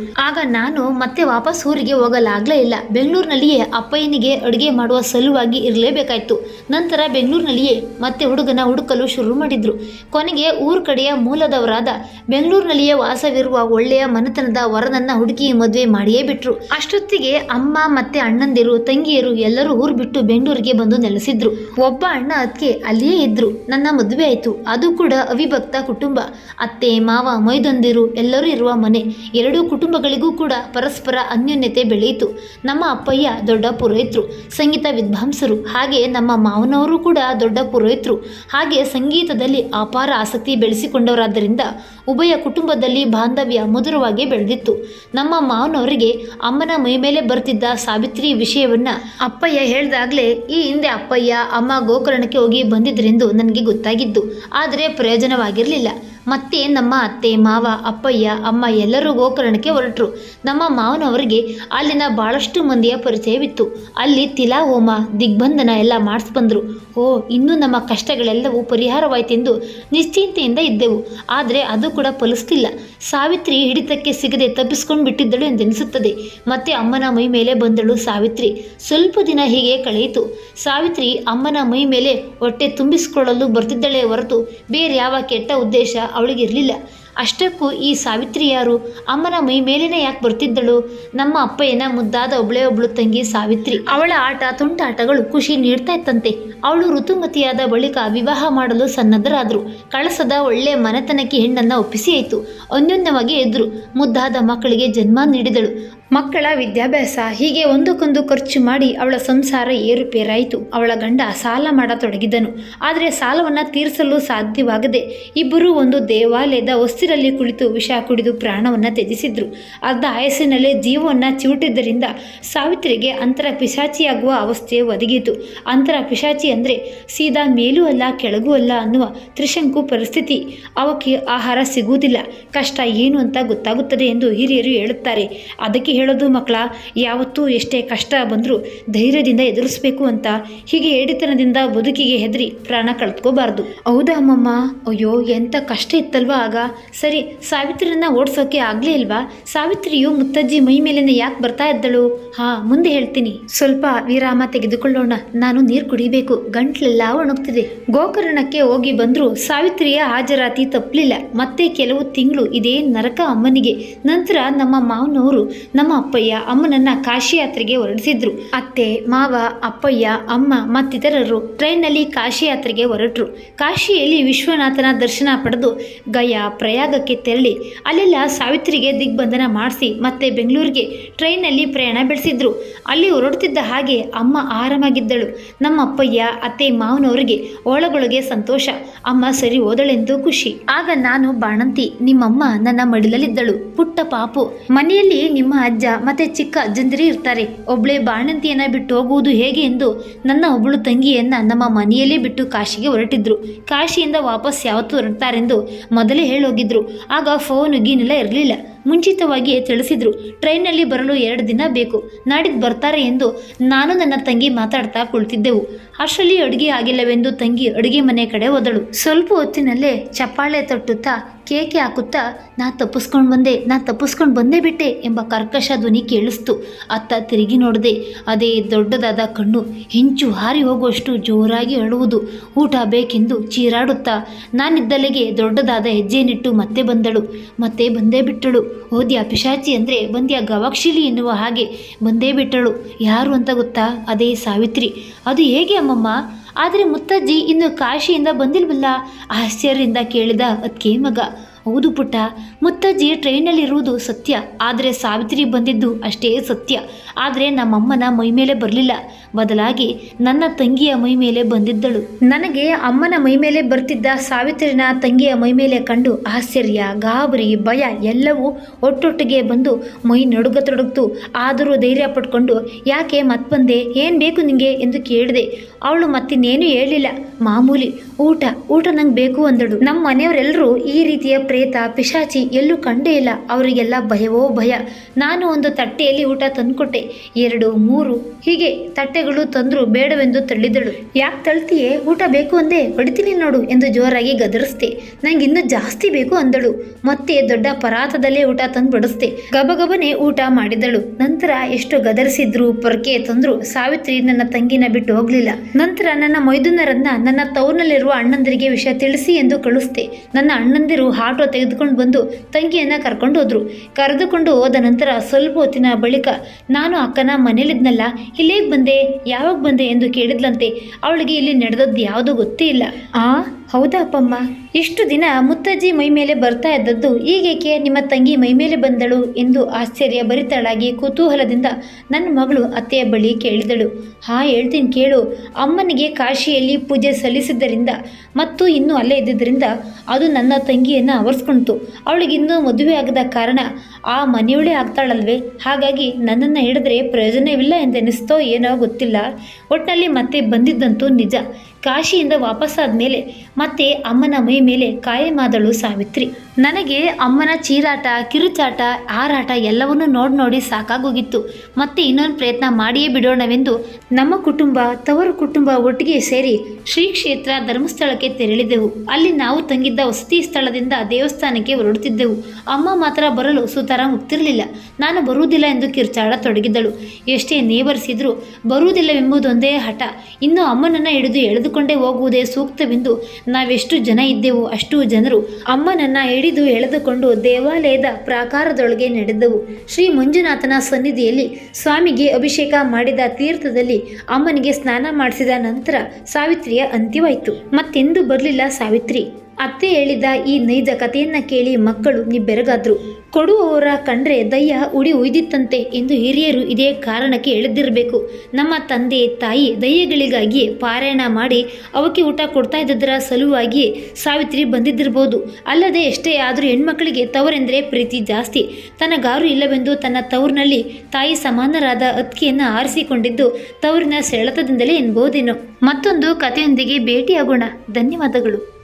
ಆಗ ನಾನು ಮತ್ತೆ ವಾಪಸ್ ಊರಿಗೆ ಹೋಗಲಾಗಲೇ ಇಲ್ಲ. ಬೆಂಗಳೂರಿನಲ್ಲಿಯೇ ಅಪ್ಪಯ್ಯನಿಗೆ ಅಡುಗೆ ಮಾಡುವ ಸಲುವಾಗಿ ಇರಲೇಬೇಕಾಯ್ತು. ನಂತರ ಬೆಂಗಳೂರಿನಲ್ಲಿಯೇ ಮತ್ತೆ ಹುಡುಗನ ಹುಡುಕಲು ಶುರು ಮಾಡಿದ್ರು. ಕೊನೆಗೆ ಊರ ಕಡೆಯ ಮೂಲದವರಾದ ಬೆಂಗಳೂರಿನಲ್ಲಿಯೇ ವಾಸವಿರುವ ಒಳ್ಳೆಯ ಮನೆತನದ ವರನನ್ನ ಹುಡುಕಿ ಮದುವೆ ಮಾಡಿಯೇ ಬಿಟ್ರು. ಅಷ್ಟೊತ್ತಿಗೆ ಅಮ್ಮ ಮತ್ತೆ ಅಣ್ಣಂದಿರು, ತಂಗಿಯರು ಎಲ್ಲರೂ ಊರು ಬಿಟ್ಟು ಬೆಂಗಳೂರಿಗೆ ಬಂದು ನೆಲೆಸಿದ್ರು. ಒಬ್ಬ ಅಣ್ಣ ಅದಕ್ಕೆ ಅಲ್ಲಿಯೇ ಇದ್ರು. ನನ್ನ ಮದುವೆ ಆಯಿತು. ಅದು ಕೂಡ ಅವಿಭಕ್ತ ಕುಟುಂಬ. ಅತ್ತೆ, ಮಾವ, ಮೈದೊಂದಿರು ಎಲ್ಲರೂ ಇರುವ ಮನೆ. ಎರಡೂ ಕುಟುಂಬಗಳಿಗೂ ಕೂಡ ಪರಸ್ಪರ ಅನ್ಯೋನ್ಯತೆ ಬೆಳೆಯಿತು. ನಮ್ಮ ಅಪ್ಪಯ್ಯ ದೊಡ್ಡ ಪುರೋಹಿತರು, ಸಂಗೀತ ವಿದ್ವಾಂಸರು, ಹಾಗೆ ನಮ್ಮ ಮಾವನವರು ಕೂಡ ದೊಡ್ಡ ಪುರೋಹಿತರು. ಹಾಗೆ ಸಂಗೀತದಲ್ಲಿ ಅಪಾರ ಆಸಕ್ತಿ ಬೆಳೆಸಿಕೊಂಡವರಾದ್ದರಿಂದ ಉಭಯ ಕುಟುಂಬದಲ್ಲಿ ಬಾಂಧವ್ಯ ಮಧುರವಾಗಿ ಬೆಳೆದಿತ್ತು. ನಮ್ಮ ಮಾವನವರಿಗೆ ಅಮ್ಮನ ಮೈ ಮೇಲೆ ಬರ್ತಿದ್ದ ಸಾವಿತ್ರಿ ವಿಷಯವನ್ನ ಅಪ್ಪಯ್ಯ ಹೇಳ್ದಾಗ್ಲೇ, ಈ ಹಿಂದೆ ಅಪ್ಪಯ್ಯ, ಅಮ್ಮ ಗೋಕರ್ಣಕ್ಕೆ ಹೋಗಿ ಬಂದಿದ್ರೆಂದು ನನಗೆ ಗೊತ್ತಾಗಿದ್ದು. ಆದರೆ ಪ್ರಯೋಜನವಾಗಿರಲಿಲ್ಲ. ಮತ್ತೆ ನಮ್ಮ ಅತ್ತೆ, ಮಾವ, ಅಪ್ಪಯ್ಯ, ಅಮ್ಮ ಎಲ್ಲರೂ ಗೋಕರ್ಣಕ್ಕೆ ಹೊರಟರು. ನಮ್ಮ ಮಾವನವರಿಗೆ ಅಲ್ಲಿನ ಭಾಳಷ್ಟು ಮಂದಿಯ ಪರಿಚಯವಿತ್ತು. ಅಲ್ಲಿ ತಿಲಾ, ಹೋಮ, ದಿಗ್ಬಂಧನ ಎಲ್ಲ ಮಾಡಿಸ್ಬಂದ್ರು. ಓ, ಇನ್ನೂ ನಮ್ಮ ಕಷ್ಟಗಳೆಲ್ಲವೂ ಪರಿಹಾರವಾಯ್ತೆಂದು ನಿಶ್ಚಿಂತೆಯಿಂದ ಇದ್ದೆವು. ಆದರೆ ಅದು ಕೂಡ ಫಲಿಸ್ತಿಲ್ಲ. ಸಾವಿತ್ರಿ ಹಿಡಿತಕ್ಕೆ ಸಿಗದೆ ತಪ್ಪಿಸ್ಕೊಂಡು ಬಿಟ್ಟಿದ್ದಳು ಎಂದೆನಿಸುತ್ತದೆ. ಮತ್ತೆ ಅಮ್ಮನ ಮೈ ಮೇಲೆ ಬಂದಳು ಸಾವಿತ್ರಿ. ಸ್ವಲ್ಪ ದಿನ ಹೀಗೆ ಕಳೆಯಿತು. ಸಾವಿತ್ರಿ ಅಮ್ಮನ ಮೈ ಮೇಲೆ ಹೊಟ್ಟೆ ತುಂಬಿಸಿಕೊಳ್ಳಲು ಬರ್ತಿದ್ದಳೆ ಹೊರತು ಬೇರೆ ಯಾವ ಕೆಟ್ಟ ಉದ್ದೇಶ ಅವಳಿಗಿರಲಿಲ್ಲ ಅಷ್ಟಕ್ಕೂ ಈ ಸಾವಿತ್ರಿ ಯಾರು ಅಮ್ಮನ ಮೈ ಮೇಲಿನ ಯಾಕೆ ಬರ್ತಿದ್ದಳು? ನಮ್ಮ ಅಪ್ಪಯ್ಯನ ಮುದ್ದಾದ ಒಬ್ಳೇ ಒಬ್ಳು ತಂಗಿ ಸಾವಿತ್ರಿ. ಅವಳ ಆಟ, ತುಂಟಾಟಗಳು ಖುಷಿ ನೀಡ್ತಾ ಇತ್ತಂತೆ. ಅವಳು ಋತುಮತಿಯಾದ ಬಳಿಕ ವಿವಾಹ ಮಾಡಲು ಸನ್ನದ್ಧರಾದರು. ಕಳಸದ ಒಳ್ಳೆ ಮನೆತನಕ್ಕೆ ಹೆಣ್ಣನ್ನು ಒಪ್ಪಿಸಿ ಆಯಿತು. ಅನ್ಯೋನ್ಯವಾಗಿ ಎದ್ರು ಮುದ್ದಾದ ಮಕ್ಕಳಿಗೆ ಜನ್ಮ ನೀಡಿದಳು. ಮಕ್ಕಳ ವಿದ್ಯಾಭ್ಯಾಸ ಹೀಗೆ ಒಂದಕ್ಕೊಂದು ಖರ್ಚು ಮಾಡಿ ಅವಳ ಸಂಸಾರ ಏರುಪೇರಾಯಿತು. ಅವಳ ಗಂಡ ಸಾಲ ಮಾಡತೊಡಗಿದನು. ಆದರೆ ಸಾಲವನ್ನು ತೀರಿಸಲು ಸಾಧ್ಯವಾಗದೆ ಇಬ್ಬರೂ ಒಂದು ದೇವಾಲಯದ ಹೊಸ್ತಿರಲ್ಲಿ ಕುಳಿತು ವಿಷ ಕುಡಿದು ಪ್ರಾಣವನ್ನು ತ್ಯಜಿಸಿದ್ರು. ಅರ್ಧ ಆಯಸ್ಸಿನಲ್ಲೇ ಜೀವವನ್ನು ಚಿವುಟಿದ್ದರಿಂದ ಸಾವಿತ್ರಿಗೆ ಅಂತರ ಪಿಶಾಚಿಯಾಗುವ ಅವಸ್ಥೆ ಒದಗಿತು. ಅಂತರ ಪಿಶಾಚಿ ಅಂದರೆ ಸೀದಾ ಮೇಲೂ ಅಲ್ಲ ಕೆಳಗೂ ಅಲ್ಲ ಅನ್ನುವ ತ್ರಿಶಂಕು ಪರಿಸ್ಥಿತಿ. ಅವಕ್ಕೆ ಆಹಾರ ಸಿಗುವುದಿಲ್ಲ. ಕಷ್ಟ ಏನು ಅಂತ ಗೊತ್ತಾಗುತ್ತದೆ ಎಂದು ಹಿರಿಯರು ಹೇಳುತ್ತಾರೆ. ಅದಕ್ಕೆ ಹೇಳೋದು ಮಕ್ಕಳ, ಯಾವತ್ತೂ ಎಷ್ಟೇ ಕಷ್ಟ ಬಂದರೂ ಧೈರ್ಯದಿಂದ ಎದುರಿಸಬೇಕು ಅಂತ ಹೀಗೆ ಏಡಿತನದಿಂದ ಬದುಕಿಗೆ ಹೆದರಿ ಪ್ರಾಣ ಕಳೆದುಕೋಬಾರ್ದು. ಹೌದಾ ಅಮ್ಮಮ್ಮ? ಅಯ್ಯೋ ಎಂಥ ಕಷ್ಟ ಇತ್ತಲ್ವಾ ಆಗ? ಸರಿ ಸಾವಿತ್ರಿಯನ್ನ ಓಡಿಸೋಕೆ ಆಗಲೇ ಇಲ್ವಾ? ಸಾವಿತ್ರಿಯು ಮುತ್ತಜ್ಜಿ ಮೈ ಮೇಲಿನ ಯಾಕೆ ಬರ್ತಾ ಇದ್ದಳು? ಹಾ, ಮುಂದೆ ಹೇಳ್ತೀನಿ. ಸ್ವಲ್ಪ ವಿರಾಮ ತೆಗೆದುಕೊಳ್ಳೋಣ. ನಾನು ನೀರು ಕುಡಿಬೇಕು. ಗಂಟ್ಲೆಲ್ಲ ಒಣಗ್ತಿದೆ. ಗೋಕರ್ಣಕ್ಕೆ ಹೋಗಿ ಬಂದರೂ ಸಾವಿತ್ರಿಯ ಹಾಜರಾತಿ ತಪ್ಪಲಿಲ್ಲ ಮತ್ತೆ ಕೆಲವು ತಿಂಗಳು ಇದೇ ನರಕ ಅಮ್ಮನಿಗೆ. ನಂತರ ನಮ್ಮ ಮಾವನವರು ನಮ್ಮ ಅಪ್ಪಯ್ಯ ಅಮ್ಮನನ್ನ ಕಾಶಿ ಯಾತ್ರೆಗೆ ಹೊರಡಿಸಿದ್ರು. ಅತ್ತೆ, ಮಾವ, ಅಪ್ಪಯ್ಯ, ಅಮ್ಮ ಮತ್ತಿತರರು ಟ್ರೈನ್ನಲ್ಲಿ ಕಾಶಿ ಯಾತ್ರೆಗೆ ಹೊರಟರು. ಕಾಶಿಯಲ್ಲಿ ವಿಶ್ವನಾಥನ ದರ್ಶನ ಪಡೆದು ಗಯಾ ಪ್ರಯಾಗಕ್ಕೆ ತೆರಳಿ. ಅಲ್ಲೆಲ್ಲ ಸಾವಿತ್ರಿಗೆ ದಿಗ್ಬಂಧನ ಮಾಡಿಸಿ ಮತ್ತೆ ಬೆಂಗಳೂರಿಗೆ ಟ್ರೈನ್ನಲ್ಲಿ ಪ್ರಯಾಣ ಬೆಳೆಸಿದ್ರು. ಅಲ್ಲಿ ಹೊರಡುತ್ತಿದ್ದ ಹಾಗೆ ಅಮ್ಮ ಆರಾಮಾಗಿದ್ದಳು. ನಮ್ಮ ಅಪ್ಪಯ್ಯ, ಅತ್ತೆ, ಮಾವನವರಿಗೆ ಒಳಗೊಳಗೆ ಸಂತೋಷ. ಅಮ್ಮ ಸರಿ ಹೋದಳೆಂದು ಖುಷಿ. ಆಗ ನಾನು ಬಾಣಂತಿ, ನಿಮ್ಮಮ್ಮ ನನ್ನ ಮಡಿಲಲ್ಲಿದ್ದಳು. ಪುಟ್ಟ ಪಾಪು. ಮನೆಯಲ್ಲಿ ನಿಮ್ಮ ಅಜ್ಜ ಮತ್ತೆ ಚಿಕ್ಕ ಅಜ್ಜಂದಿರಿ ಇರ್ತಾರೆ. ಒಬ್ಳೆ ಬಾಣಂತಿಯನ್ನ ಬಿಟ್ಟು ಹೋಗುವುದು ಹೇಗೆ ಎಂದು ನನ್ನ ಒಬ್ಬಳು ತಂಗಿಯನ್ನ ನಮ್ಮ ಮನೆಯಲ್ಲೇ ಬಿಟ್ಟು ಕಾಶಿಗೆ ಹೊರಟಿದ್ರು. ಕಾಶಿಯಿಂದ ವಾಪಸ್ ಯಾವತ್ತೂ ಹೊರಡ್ತಾರೆಂದು ಮೊದಲೇ ಹೇಳೋಗಿದ್ರು. ಆಗ ಫೋನು ಗೀನೆಲ್ಲ ಇರಲಿಲ್ಲ. ಮುಂಚಿತವಾಗಿಯೇ ತಿಳಿಸಿದ್ರು. ಟ್ರೈನಲ್ಲಿ ಬರಲು ಎರಡು ದಿನ ಬೇಕು. ನಾಡಿದ್ದು ಬರ್ತಾರೆ ಎಂದು ನಾನು ನನ್ನ ತಂಗಿ ಮಾತಾಡ್ತಾ ಕುಳಿತಿದ್ದೆವು. ಅಷ್ಟರಲ್ಲಿ ಅಡುಗೆ ಆಗಿಲ್ಲವೆಂದು ತಂಗಿ ಅಡುಗೆ ಮನೆ ಕಡೆ ಹೋದಳು. ಸ್ವಲ್ಪ ಹೊತ್ತಿನಲ್ಲೇ ಚಪ್ಪಾಳೆ ತಟ್ಟುತ್ತಾ ಕೇಕೆ ಹಾಕುತ್ತಾ, ನಾ ತಪ್ಪಿಸ್ಕೊಂಡು ಬಂದೆ, ನಾ ತಪ್ಪಿಸ್ಕೊಂಡು ಬಂದೇ ಬಿಟ್ಟೆ ಎಂಬ ಕರ್ಕಶ ಧ್ವನಿ ಕೇಳಿಸ್ತು. ಅತ್ತ ತಿರುಗಿ ನೋಡಿದೆ, ಅದೇ ದೊಡ್ಡದಾದ ಕಣ್ಣು. ಹೆಂಚು ಹಾರಿ ಹೋಗುವಷ್ಟು ಜೋರಾಗಿ ಅಳುವುದು ಊಟ ಬೇಕೆಂದು ಚೀರಾಡುತ್ತಾ ನಾನಿದ್ದಲೆಗೆ ದೊಡ್ಡದಾದ ಹೆಜ್ಜೆನಿಟ್ಟು ಮತ್ತೆ ಬಂದಳು. ಮತ್ತೆ ಬಂದೇ ಬಿಟ್ಟಳು. ಓದ್ಯಾ ಪಿಶಾಚಿ ಅಂದರೆ ಬಂದ್ಯ ಗವಾಕ್ಷಿಲಿ ಎನ್ನುವ ಹಾಗೆ ಬಂದೇ ಬಿಟ್ಟಳು. ಯಾರು ಅಂತ ಗೊತ್ತಾ? ಅದೇ ಸಾವಿತ್ರಿ. ಅದು ಹೇಗೆ ಅಮ್ಮಮ್ಮ? ಆದರೆ ಮುತ್ತಜ್ಜಿ ಇನ್ನು ಕಾಶಿಯಿಂದ ಬಂದಿಲ್ವಲ್ಲ? ಆಶ್ಚರ್ಯದಿಂದ ಕೇಳಿದ ಅದಕ್ಕೆ ಮಗ. ಹೌದು ಪುಟ್ಟ. ಮುತ್ತಜ್ಜಿ ಟ್ರೈನಲ್ಲಿರುವುದು ಸತ್ಯ. ಆದರೆ ಸಾವಿತ್ರಿ ಬಂದಿದ್ದು ಅಷ್ಟೇ ಸತ್ಯ. ಆದರೆ ನಮ್ಮಮ್ಮನ ಮೈ ಮೇಲೆ ಬರಲಿಲ್ಲ. ಬದಲಾಗಿ ನನ್ನ ತಂಗಿಯ ಮೈ ಮೇಲೆ ಬಂದಿದ್ದಳು. ನನಗೆ ಅಮ್ಮನ ಮೈ ಮೇಲೆ ಬರ್ತಿದ್ದ ಸಾವಿತ್ರಿನ ತಂಗಿಯ ಮೈ ಮೇಲೆ ಕಂಡು ಆಶ್ಚರ್ಯ, ಗಾಬರಿ, ಭಯ ಎಲ್ಲವೂ ಒಟ್ಟೊಟ್ಟಿಗೆ ಬಂದು ಮೈ ನಡುಗತೊಡಗ್ತು. ಆದರೂ ಧೈರ್ಯ ಪಟ್ಕೊಂಡು, ಯಾಕೆ ಮತ್ ಬಂದೆ ಏನು ಬೇಕು ನಿಂಗೆ? ಎಂದು ಕೇಳಿದೆ. ಅವಳು ಮತ್ತಿನ್ನೇನು ಹೇಳಿಲ್ಲ. ಮಾಮೂಲಿ, ಊಟ ಊಟ ನಂಗೆ ಬೇಕು ಅಂದಳು. ನಮ್ಮ ಮನೆಯವರೆಲ್ಲರೂ ಈ ರೀತಿಯ ಪ್ರೇತ, ಪಿಶಾಚಿ ಎಲ್ಲೂ ಕಂಡೇ ಇಲ್ಲ. ಅವರಿಗೆಲ್ಲ ಭಯವೋ ಭಯ. ನಾನು ಒಂದು ತಟ್ಟೆಯಲ್ಲಿ ಊಟ ತಂದುಕೊಟ್ಟೆ. ಎರಡು, ಮೂರು, ಹೀಗೆ ತಟ್ಟೆಗಳು ತಂದ್ರು ಬೇಡವೆಂದು ತಳ್ಳಿದಳು ಯಾಕೆ ತಳ್ತೀಯೇ? ಊಟ ಬೇಕು ಅಂದೆ. ಹೊಡಿತೀನಿ ನೋಡು ಎಂದು ಜೋರಾಗಿ ಗದರಿಸ್ದೆ. ನಂಗೆ ಇನ್ನೂ ಜಾಸ್ತಿ ಬೇಕು ಅಂದಳು. ಮತ್ತೆ ದೊಡ್ಡ ಪರಾತದಲ್ಲೇ ಊಟ ತಂದು ಬಡಿಸ್ದೆ ಗಬಗಬನೆ ಊಟ ಮಾಡಿದಳು. ನಂತರ ಎಷ್ಟು ಗದರಿಸಿದ್ರು, ಪೊರಕೆ ತಂದ್ರು. ಸಾವಿತ್ರಿ ನನ್ನ ತಂಗಿನ ಬಿಟ್ಟು ಹೋಗ್ಲಿಲ್ಲ. ನಂತರ ನನ್ನ ಮೈದುನರನ್ನ ನನ್ನ ತೌರ್ನಲ್ಲಿರುವ ಅಣ್ಣಂದಿರಿಗೆ ವಿಷಯ ತಿಳಿಸಿ ಎಂದು ಕಳಿಸ್ದೆ. ನನ್ನ ಅಣ್ಣಂದಿರು ತೆಗೆದುಕೊಂಡು ಬಂದು ತಂಗಿಯನ್ನು ಕರ್ಕೊಂಡು ಹೋದರು. ಕರೆದುಕೊಂಡು ಹೋದ ನಂತರ ಸ್ವಲ್ಪ ಹೊತ್ತಿನ ಬಳಿಕ, ನಾನು ಅಕ್ಕನ ಮನೇಲಿದ್ನಲ್ಲ, ಇಲ್ಲೇಗೆ ಬಂದೆ? ಯಾವಾಗ ಬಂದೆ? ಎಂದು ಕೇಳಿದ್ಲಂತೆ. ಅವಳಿಗೆ ಇಲ್ಲಿ ನಡೆದದ್ದು ಯಾವುದೂ ಗೊತ್ತೇ ಇಲ್ಲ. ಆ? ಹೌದಾ ಅಪ್ಪಮ್ಮ ಇಷ್ಟು ದಿನ ಮುತ್ತಜ್ಜಿ ಮೈ ಮೇಲೆ ಬರ್ತಾ ಇದ್ದದ್ದು ಈಗೇಕೆ ನಿಮ್ಮ ತಂಗಿ ಮೈ ಮೇಲೆ ಬಂದಳು ಎಂದು ಆಶ್ಚರ್ಯ ಭರಿತಳಾಗಿ ಕುತೂಹಲದಿಂದ ನನ್ನ ಮಗಳು ಅತ್ತೆಯ ಬಳಿ ಕೇಳಿದಳು. ಹಾ, ಹೇಳ್ತೀನಿ ಕೇಳು. ಅಮ್ಮನಿಗೆ ಕಾಶಿಯಲ್ಲಿ ಪೂಜೆ ಸಲ್ಲಿಸಿದ್ದರಿಂದ ಮತ್ತು ಇನ್ನೂ ಅಲ್ಲೇ ಇದ್ದಿದ್ದರಿಂದ ಅದು ನನ್ನ ತಂಗಿಯನ್ನು ಆವರಿಸ್ಕೊಳ್ತು ಅವಳಿಗಿನ್ನೂ ಮದುವೆ ಆಗದ ಕಾರಣ ಆ ಮನೆಯವಳೇ ಆಗ್ತಾಳಲ್ವೇ? ಹಾಗಾಗಿ ನನ್ನನ್ನು ಹಿಡಿದ್ರೆ ಪ್ರಯೋಜನವಿಲ್ಲ ಎಂದೆನಿಸ್ತೋ ಏನೋ ಗೊತ್ತಿಲ್ಲ. ಒಟ್ಟಿನಲ್ಲಿ ಮತ್ತೆ ಬಂದಿದ್ದಂತೂ ನಿಜ. ಕಾಶಿಯಿಂದ ವಾಪಸ್ಸಾದ ಮೇಲೆ ಮತ್ತೆ ಅಮ್ಮನ ಮೈ ಮೇಲೆ ಕಾಯಮಾದಳು ಸಾವಿತ್ರಿ. ನನಗೆ ಅಮ್ಮನ ಚೀರಾಟ, ಕಿರುಚಾಟ, ಹಾರಾಟ ಎಲ್ಲವನ್ನೂ ನೋಡಿ ನೋಡಿ ಸಾಕಾಗೋಗಿತ್ತು. ಮತ್ತೆ ಇನ್ನೊಂದು ಪ್ರಯತ್ನ ಮಾಡಿಯೇ ಬಿಡೋಣವೆಂದು ನಮ್ಮ ಕುಟುಂಬ, ತವರು ಕುಟುಂಬ ಒಟ್ಟಿಗೆ ಸೇರಿ ಶ್ರೀ ಕ್ಷೇತ್ರ ಧರ್ಮಸ್ಥಳಕ್ಕೆ ತೆರಳಿದೆವು. ಅಲ್ಲಿ ನಾವು ತಂಗಿದ್ದ ವಸತಿ ಸ್ಥಳದಿಂದ ದೇವಸ್ಥಾನಕ್ಕೆ ಹೊರಡುತ್ತಿದ್ದೆವು. ಅಮ್ಮ ಮಾತ್ರ ಬರಲು ಸುತರ ಮುಕ್ತಿರಲಿಲ್ಲ ನಾನು ಬರುವುದಿಲ್ಲ ಎಂದು ಕಿರುಚಾಡ ತೊಡಗಿದ್ದಳು. ಎಷ್ಟೇ ನೇವರಿಸಿದ್ರು ಬರುವುದಿಲ್ಲವೆಂಬುದೊಂದೇ ಹಠ. ಇನ್ನು ಅಮ್ಮನನ್ನು ಹಿಡಿದು ಎಳೆದುಕೊಂಡೇ ಹೋಗುವುದೇ ಸೂಕ್ತವೆಂದು ನಾವೆಷ್ಟು ಜನ ಇದ್ದೆವು ಅಷ್ಟು ಜನರು ಅಮ್ಮನನ್ನ ಹಿಡಿದು ಎಳೆದುಕೊಂಡು ದೇವಾಲಯದ ಪ್ರಾಕಾರದೊಳಗೆ ನಡೆದವು. ಶ್ರೀ ಮಂಜುನಾಥನ ಸನ್ನಿಧಿಯಲ್ಲಿ ಸ್ವಾಮಿಗೆ ಅಭಿಷೇಕ ಮಾಡಿದ ತೀರ್ಥದಲ್ಲಿ ಅಮ್ಮನಿಗೆ ಸ್ನಾನ ಮಾಡಿಸಿದ ನಂತರ ಸಾವಿತ್ರಿಯ ಅಂತ್ಯವಾಯಿತು. ಮತ್ತೆಂದು ಬರಲಿಲ್ಲ ಸಾವಿತ್ರಿ. ಅತ್ತೆ ಹೇಳಿದ ಈ ನೈಜ ಕಥೆಯನ್ನ ಕೇಳಿ ಮಕ್ಕಳು ನಿಬ್ಬೆರಗಾದ್ರು. ಕೊಡುವವರ ಕಂಡ್ರೆ ದಯ್ಯ ಉಡಿ ಉಯ್ದಿತ್ತಂತೆ ಎಂದು ಹಿರಿಯರು ಇದೇ ಕಾರಣಕ್ಕೆ ಎಳೆದಿರಬೇಕು. ನಮ್ಮ ತಂದೆ, ತಾಯಿ ದಯ್ಯಗಳಿಗಾಗಿಯೇ ಪಾರಾಯಣ ಮಾಡಿ ಅವಕ್ಕೆ ಊಟ ಕೊಡ್ತಾ ಇದ್ದದರ ಸಲುವಾಗಿ ಸಾವಿತ್ರಿ ಬಂದಿದ್ದಿರ್ಬೋದು. ಅಲ್ಲದೆ ಎಷ್ಟೇ ಆದರೂ ಹೆಣ್ಮಕ್ಕಳಿಗೆ ತವರೆಂದರೆ ಪ್ರೀತಿ ಜಾಸ್ತಿ. ತನಗಾರು ಇಲ್ಲವೆಂದು ತನ್ನ ತವರಿನಲ್ಲಿ ತಾಯಿ ಸಮಾನರಾದ ಅತ್ತಿಗೆಯನ್ನು ಆರಿಸಿಕೊಂಡಿದ್ದು ತವರಿನ ಸೆಳೆತದಿಂದಲೇ ಎನ್ಬೋದೇನೋ. ಮತ್ತೊಂದು ಕಥೆಯೊಂದಿಗೆ ಭೇಟಿಯಾಗೋಣ. ಧನ್ಯವಾದಗಳು.